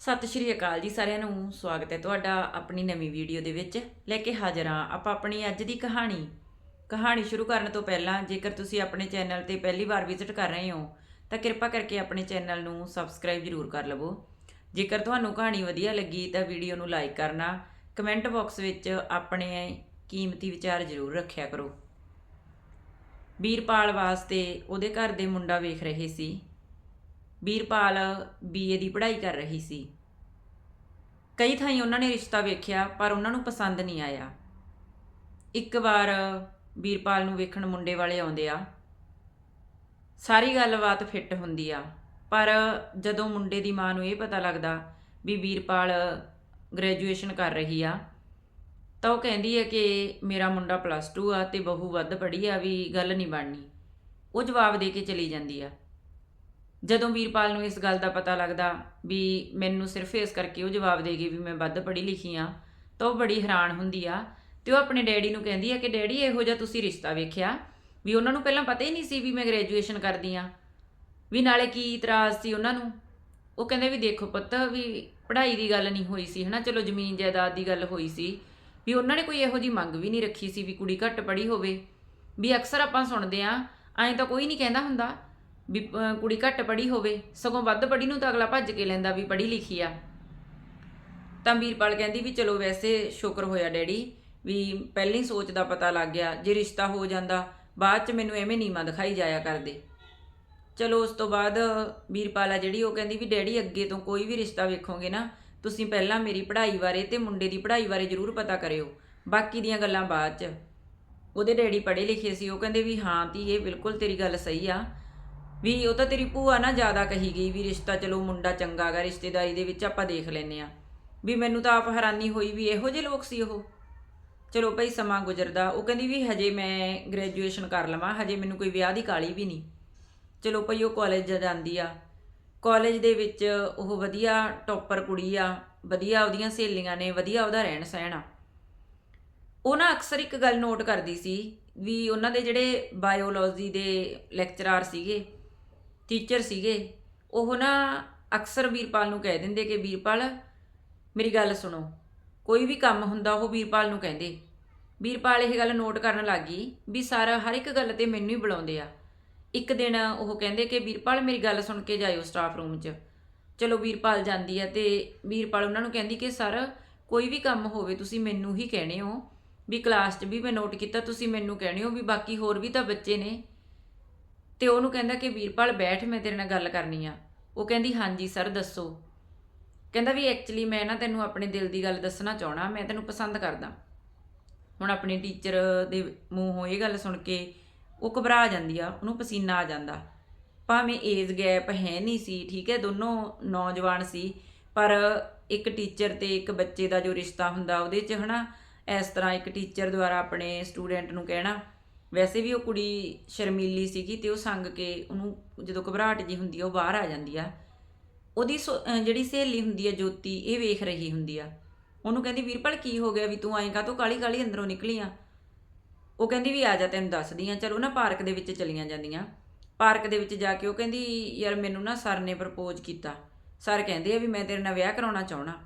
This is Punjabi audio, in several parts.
ਸਤਿ ਸ਼੍ਰੀ ਅਕਾਲ ਜੀ, ਸਾਰਿਆਂ ਨੂੰ ਸਵਾਗਤ ਹੈ ਤੁਹਾਡਾ ਆਪਣੀ ਨਵੀਂ ਵੀਡੀਓ ਦੇ ਵਿੱਚ। ਲੈ ਕੇ ਹਾਜ਼ਰ ਹਾਂ ਆਪਾਂ ਆਪਣੀ ਅੱਜ ਦੀ ਕਹਾਣੀ। ਕਹਾਣੀ ਸ਼ੁਰੂ ਕਰਨ ਤੋਂ ਪਹਿਲਾਂ ਜੇਕਰ ਤੁਸੀਂ ਆਪਣੇ ਚੈਨਲ ਤੇ ਪਹਿਲੀ ਵਾਰ ਵਿਜ਼ਿਟ ਕਰ ਰਹੇ ਹੋ, ਤਾਂ ਕਿਰਪਾ ਕਰਕੇ ਆਪਣੇ ਚੈਨਲ ਨੂੰ ਸਬਸਕ੍ਰਾਈਬ ਜ਼ਰੂਰ ਕਰ ਲਵੋ। ਜੇਕਰ ਤੁਹਾਨੂੰ ਕਹਾਣੀ ਵਧੀਆ ਲੱਗੀ, ਤਾਂ ਵੀਡੀਓ ਨੂੰ ਲਾਈਕ ਕਰਨਾ, ਕਮੈਂਟ ਬਾਕਸ ਵਿੱਚ ਆਪਣੇ ਕੀਮਤੀ ਵਿਚਾਰ ਜ਼ਰੂਰ ਰੱਖਿਆ ਕਰੋ। ਵੀਰਪਾਲ ਵਾਸਤੇ ਉਹਦੇ ਘਰ ਦੇ ਮੁੰਡਾ ਵੇਖ ਰਹੇ ਸੀ। ਵੀਰਪਾਲ ਬੀਏ ਦੀ ਪੜ੍ਹਾਈ ਕਰ ਰਹੀ ਸੀ। ਕਈ ਥਾਈਂ ਉਹਨਾਂ ਨੇ ਰਿਸ਼ਤਾ ਵੇਖਿਆ, ਪਰ ਉਹਨਾਂ ਨੂੰ ਪਸੰਦ ਨਹੀਂ ਆਇਆ। ਇੱਕ ਵਾਰ ਵੀਰਪਾਲ ਨੂੰ ਵੇਖਣ ਮੁੰਡੇ ਵਾਲੇ ਆਉਂਦੇ ਆ। ਸਾਰੀ ਗੱਲਬਾਤ ਫਿੱਟ ਹੁੰਦੀ ਆ, ਪਰ ਜਦੋਂ ਮੁੰਡੇ ਦੀ ਮਾਂ ਨੂੰ ਇਹ ਪਤਾ ਲੱਗਦਾ ਵੀ ਵੀਰਪਾਲ ਗ੍ਰੈਜੂਏਸ਼ਨ ਕਰ ਰਹੀ ਆ, ਤਾਂ ਉਹ ਕਹਿੰਦੀ ਹੈ ਕਿ ਮੇਰਾ ਮੁੰਡਾ ਪਲੱਸ 2 ਆ ਤੇ ਬਹੂ ਵੱਧ ਪੜ੍ਹੀ ਆ, ਵੀ ਗੱਲ ਨਹੀਂ ਬਣਨੀ। ਉਹ ਜਵਾਬ ਦੇ ਕੇ ਚਲੀ ਜਾਂਦੀ ਆ। ਜਦੋਂ ਵੀਰਪਾਲ ਨੂੰ ਇਸ ਗੱਲ ਦਾ ਪਤਾ ਲੱਗਦਾ ਵੀ ਮੈਨੂੰ ਸਿਰਫ ਇਸ ਕਰਕੇ ਉਹ ਜਵਾਬ ਦੇਗੀ ਵੀ ਮੈਂ ਵੱਧ ਪੜ੍ਹੀ ਲਿਖੀ ਆ ਤਾਂ ਉਹ ਬੜੀ ਹੈਰਾਨ ਹੁੰਦੀ ਆ ਤੇ ਉਹ ਆਪਣੇ ਡੈਡੀ ਨੂੰ ਕਹਿੰਦੀ ਆ ਕਿ ਡੈਡੀ ਇਹੋ ਜਿਹਾ ਤੁਸੀਂ ਰਿਸ਼ਤਾ ਵੇਖਿਆ ਵੀ ਉਹਨਾਂ ਨੂੰ ਪਹਿਲਾਂ ਪਤਾ ਹੀ ਨਹੀਂ ਸੀ ਵੀ ਮੈਂ ਗ੍ਰੈਜੂਏਸ਼ਨ ਕਰਦੀ ਆ ਵੀ ਨਾਲੇ ਕੀ ਇਤਰਾਜ਼ ਸੀ ਉਹਨਾਂ ਨੂੰ? ਉਹ ਕਹਿੰਦੇ ਵੀ ਦੇਖੋ ਪੁੱਤ, ਵੀ ਪੜ੍ਹਾਈ ਦੀ ਗੱਲ ਨਹੀਂ ਹੋਈ ਸੀ, ਹਨਾ? ਚਲੋ ਜ਼ਮੀਨ ਜਾਇਦਾਦ ਦੀ ਗੱਲ ਹੋਈ ਸੀ, ਵੀ ਉਹਨਾਂ ਨੇ ਕੋਈ ਇਹੋ ਜੀ ਮੰਗ ਵੀ ਨਹੀਂ ਰੱਖੀ ਸੀ ਵੀ ਕੁੜੀ ਘੱਟ ਪੜ੍ਹੀ ਹੋਵੇ। ਵੀ ਅਕਸਰ ਆਪਾਂ ਸੁਣਦੇ ਆ ਐਂ ਤਾਂ ਕੋਈ ਨਹੀਂ ਕਹਿੰਦਾ ਹੁੰਦਾ। ਵੀ ਅਹ, ਕੁੜੀ ਘੱਟ ਪੜ੍ਹੀ ਹੋਵੇ ਸਗੋਂ ਵੱਧ ਪੜ੍ਹੀ ਨੂੰ ਤਾਂ ਅਗਲਾ ਭੱਜ ਕੇ ਲੈਂਦਾ ਵੀ ਪੜ੍ਹੀ ਲਿਖੀ ਆ। ਤਾਂ ਵੀਰਪਾਲ ਕਹਿੰਦੀ ਵੀ ਚਲੋ ਵੈਸੇ ਸ਼ੁਕਰ ਹੋਇਆ ਡੈਡੀ ਵੀ ਪਹਿਲਾਂ ਹੀ ਸੋਚ ਦਾ ਪਤਾ ਲੱਗ ਗਿਆ ਜੇ ਰਿਸ਼ਤਾ ਹੋ ਜਾਂਦਾ ਬਾਅਦ ਚ ਮੈਨੂੰ ਐਵੇਂ ਨੀਮਾ ਦਿਖਾਈ ਜਾਇਆ ਕਰਦੇ। ਚਲੋ ਉਸ ਤੋਂ ਬਾਅਦ ਵੀਰਪਾਲ ਆ ਜਿਹੜੀ ਉਹ ਕਹਿੰਦੀ ਵੀ ਡੈਡੀ ਅੱਗੇ ਤੋਂ ਕੋਈ ਵੀ ਰਿਸ਼ਤਾ ਵੇਖੋਗੇ ਨਾ ਤੁਸੀਂ ਪਹਿਲਾਂ ਮੇਰੀ ਪੜ੍ਹਾਈ ਬਾਰੇ ਤੇ ਮੁੰਡੇ ਦੀ ਪੜ੍ਹਾਈ ਬਾਰੇ ਜ਼ਰੂਰ ਪਤਾ ਕਰਿਓ ਬਾਕੀ ਦੀਆਂ ਗੱਲਾਂ ਬਾਅਦ ਚ। ਉਹਦੇ ਡੈਡੀ ਪੜ੍ਹੇ ਲਿਖੇ ਸੀ ਉਹ ਕਹਿੰਦੇ ਵੀ ਹਾਂ ਤੀ ਇਹ ਬਿਲਕੁਲ ਤੇਰੀ ਗੱਲ ਸਹੀ ਆ ਵੀ ਉਹ ਤਾਂ ਤੇਰੀ ਭੂਆ ਨਾ ਜ਼ਿਆਦਾ ਕਹੀ ਗਈ ਵੀ ਰਿਸ਼ਤਾ ਚਲੋ ਮੁੰਡਾ ਚੰਗਾ ਗਾ, ਰਿਸ਼ਤੇਦਾਰੀ ਦੇ ਵਿੱਚ ਆਪਾਂ ਦੇਖ ਲੈਨੇ ਆ ਵੀ ਮੈਨੂੰ ਤਾਂ ਆਪ ਹੈਰਾਨੀ ਹੋਈ ਵੀ ਇਹੋ ਜਿਹੇ ਲੋਕ ਸੀ ਉਹ। ਚਲੋ ਭਾਈ ਸਮਾਂ ਗੁਜ਼ਰਦਾ, ਉਹ ਕਹਿੰਦੀ ਵੀ ਹਜੇ ਮੈਂ ਗ੍ਰੈਜੂਏਸ਼ਨ ਕਰ ਲਵਾਂ, ਹਜੇ ਮੈਨੂੰ ਕੋਈ ਵਿਆਹ ਦੀ ਕਾਲੀ ਵੀ ਨਹੀਂ। ਚਲੋ ਭਾਈ ਉਹ ਕਾਲਜ ਜਾਂਦੀ ਆ। ਕਾਲਜ ਦੇ ਵਿੱਚ ਉਹ ਵਧੀਆ ਟੌਪਰ ਕੁੜੀ ਆ, ਵਧੀਆ ਉਹਦੀਆਂ ਸਹੇਲੀਆਂ ਨੇ, ਵਧੀਆ ਉਹਦਾ ਰਹਿਣ ਸਹਿਣ ਆ। ਉਹ ਨਾ ਅਕਸਰ ਇੱਕ ਗੱਲ ਨੋਟ ਕਰਦੀ ਸੀ ਵੀ ਉਹਨਾਂ ਦੇ ਜਿਹੜੇ ਬਾਇਓਲੋਜੀ ਦੇ ਲੈਕਚਰਾਰ ਸੀਗੇ ਟੀਚਰ ਸੀਗੇ, ਉਹ ਨਾ ਅਕਸਰ ਵੀਰਪਾਲ ਨੂੰ ਕਹਿ ਦਿੰਦੇ ਕਿ ਵੀਰਪਾਲ, ਮੇਰੀ ਗੱਲ ਸੁਣੋ। ਕੋਈ ਵੀ ਕੰਮ ਹੁੰਦਾ, ਉਹ ਵੀਰਪਾਲ ਨੂੰ ਕਹਿੰਦੇ। ਵੀਰਪਾਲ ਇਹ ਗੱਲ ਨੋਟ ਕਰਨ ਲੱਗੀ ਵੀ ਸਾਰਾ ਹਰ ਇੱਕ ਗੱਲ ਤੇ ਮੈਨੂੰ ਹੀ ਬੁਲਾਉਂਦੇ ਆ। ਇੱਕ ਦਿਨ ਉਹ ਕਹਿੰਦੇ ਕਿ ਵੀਰਪਾਲ, ਮੇਰੀ ਗੱਲ ਸੁਣ ਕੇ ਜਾਇਓ ਸਟਾਫ ਰੂਮ 'ਚ। ਚਲੋ ਵੀਰਪਾਲ ਜਾਂਦੀ ਆ ਤੇ ਵੀਰਪਾਲ ਉਹਨਾਂ ਨੂੰ ਕਹਿੰਦੀ ਕਿ ਸਰ, ਕੋਈ ਵੀ ਕੰਮ ਹੋਵੇ ਤੁਸੀਂ ਮੈਨੂੰ ਹੀ ਕਹਿਣੇ ਹੋ। ਵੀ ਕਲਾਸ 'ਚ ਵੀ ਮੈਂ ਨੋਟ ਕੀਤਾ, ਤੁਸੀਂ ਮੈਨੂੰ ਕਹਿਣੇ ਹੋ। ਵੀ ਬਾਕੀ ਹੋਰ ਵੀ ਤਾਂ ਬੱਚੇ ਨੇ। ਤੇ ਉਹਨੂੰ ਕਹਿੰਦਾ ਕਿ ਵੀਰਪਾਲ ਬੈਠ, ਮੈਂ ਤੇਰੇ ਨਾਲ ਗੱਲ ਕਰਨੀ ਆ। ਉਹ ਕਹਿੰਦੀ, ਹਾਂਜੀ ਸਰ, ਦੱਸੋ। ਕਹਿੰਦਾ ਵੀ ਐਕਚੁਅਲੀ ਮੈਂ ਨਾ ਤੈਨੂੰ ਆਪਣੇ ਦਿਲ ਦੀ ਗੱਲ ਦੱਸਣਾ ਚਾਹਣਾ ਮੈਂ ਤੈਨੂੰ ਪਸੰਦ ਕਰਦਾ। ਹੁਣ ਆਪਣੇ ਟੀਚਰ ਦੇ ਮੂੰਹੋਂ ਇਹ ਗੱਲ ਸੁਣ ਕੇ ਉਹ ਘਬਰਾ ਜਾਂਦੀ ਆ, ਉਹਨੂੰ ਪਸੀਨਾ ਆ ਜਾਂਦਾ। ਭਾਵੇਂ ਏਜ ਗੈਪ ਹੈ ਨਹੀਂ ਸੀ, ਠੀਕ ਹੈ, ਦੋਨੋਂ ਨੌਜਵਾਨ ਸੀ, ਪਰ ਇੱਕ ਟੀਚਰ ਤੇ ਇੱਕ ਬੱਚੇ ਦਾ ਜੋ ਰਿਸ਼ਤਾ ਹੁੰਦਾ, ਉਹਦੇ 'ਚ ਹਨਾ, ਇਸ ਤਰ੍ਹਾਂ ਇੱਕ ਟੀਚਰ ਦੁਆਰਾ ਆਪਣੇ ਸਟੂਡੈਂਟ ਨੂੰ ਕਹਿਣਾ ਵੈਸੇ ਵੀ ਉਹ ਕੁੜੀ ਸ਼ਰਮੀਲੀ ਸੀਗੀ ਤੇ ਉਹ ਸੰਗ ਕੇ ਉਹਨੂੰ ਜਦੋਂ ਘਬਰਾਹਟ ਜੀ ਹੁੰਦੀ ਆ, ਉਹ ਬਾਹਰ ਆ ਜਾਂਦੀ ਆ। ਉਹਦੀ ਸੋ- ਜਿਹੜੀ ਸਹੇਲੀ ਹੁੰਦੀ ਆ ਜੋਤੀ, ਇਹ ਵੇਖ ਰਹੀ ਹੁੰਦੀ ਆ। ਉਹਨੂੰ ਕਹਿੰਦੀ ਵੀਰਪਾਲ ਕੀ ਹੋ ਗਿਆ ਵੀ ਤੂੰ ਆਏਂ ਕਾ ਤੂੰ ਕਾਲੀ ਕਾਲੀ ਅੰਦਰੋਂ ਨਿਕਲੀ ਆ? ਉਹ ਕਹਿੰਦੀ, ਵੀ ਆ ਜਾ ਤੈਨੂੰ ਦੱਸਦੀ ਆ, ਚਲੋ ਨਾ ਪਾਰਕ ਦੇ ਵਿੱਚ ਚਲੀਆਂ ਜਾਂਦੀਆਂ। ਪਾਰਕ ਦੇ ਵਿੱਚ ਜਾ ਕੇ ਉਹ ਕਹਿੰਦੀ, ਯਾਰ ਮੈਨੂੰ ਨਾ ਸਰ ਨੇ ਪ੍ਰਪੋਜ਼ ਕੀਤਾ। ਸਰ ਕਹਿੰਦੇ ਆ ਵੀ ਮੈਂ ਤੇਰੇ ਨਾਲ ਵਿਆਹ ਕਰਾਉਣਾ ਚਾਹਣਾ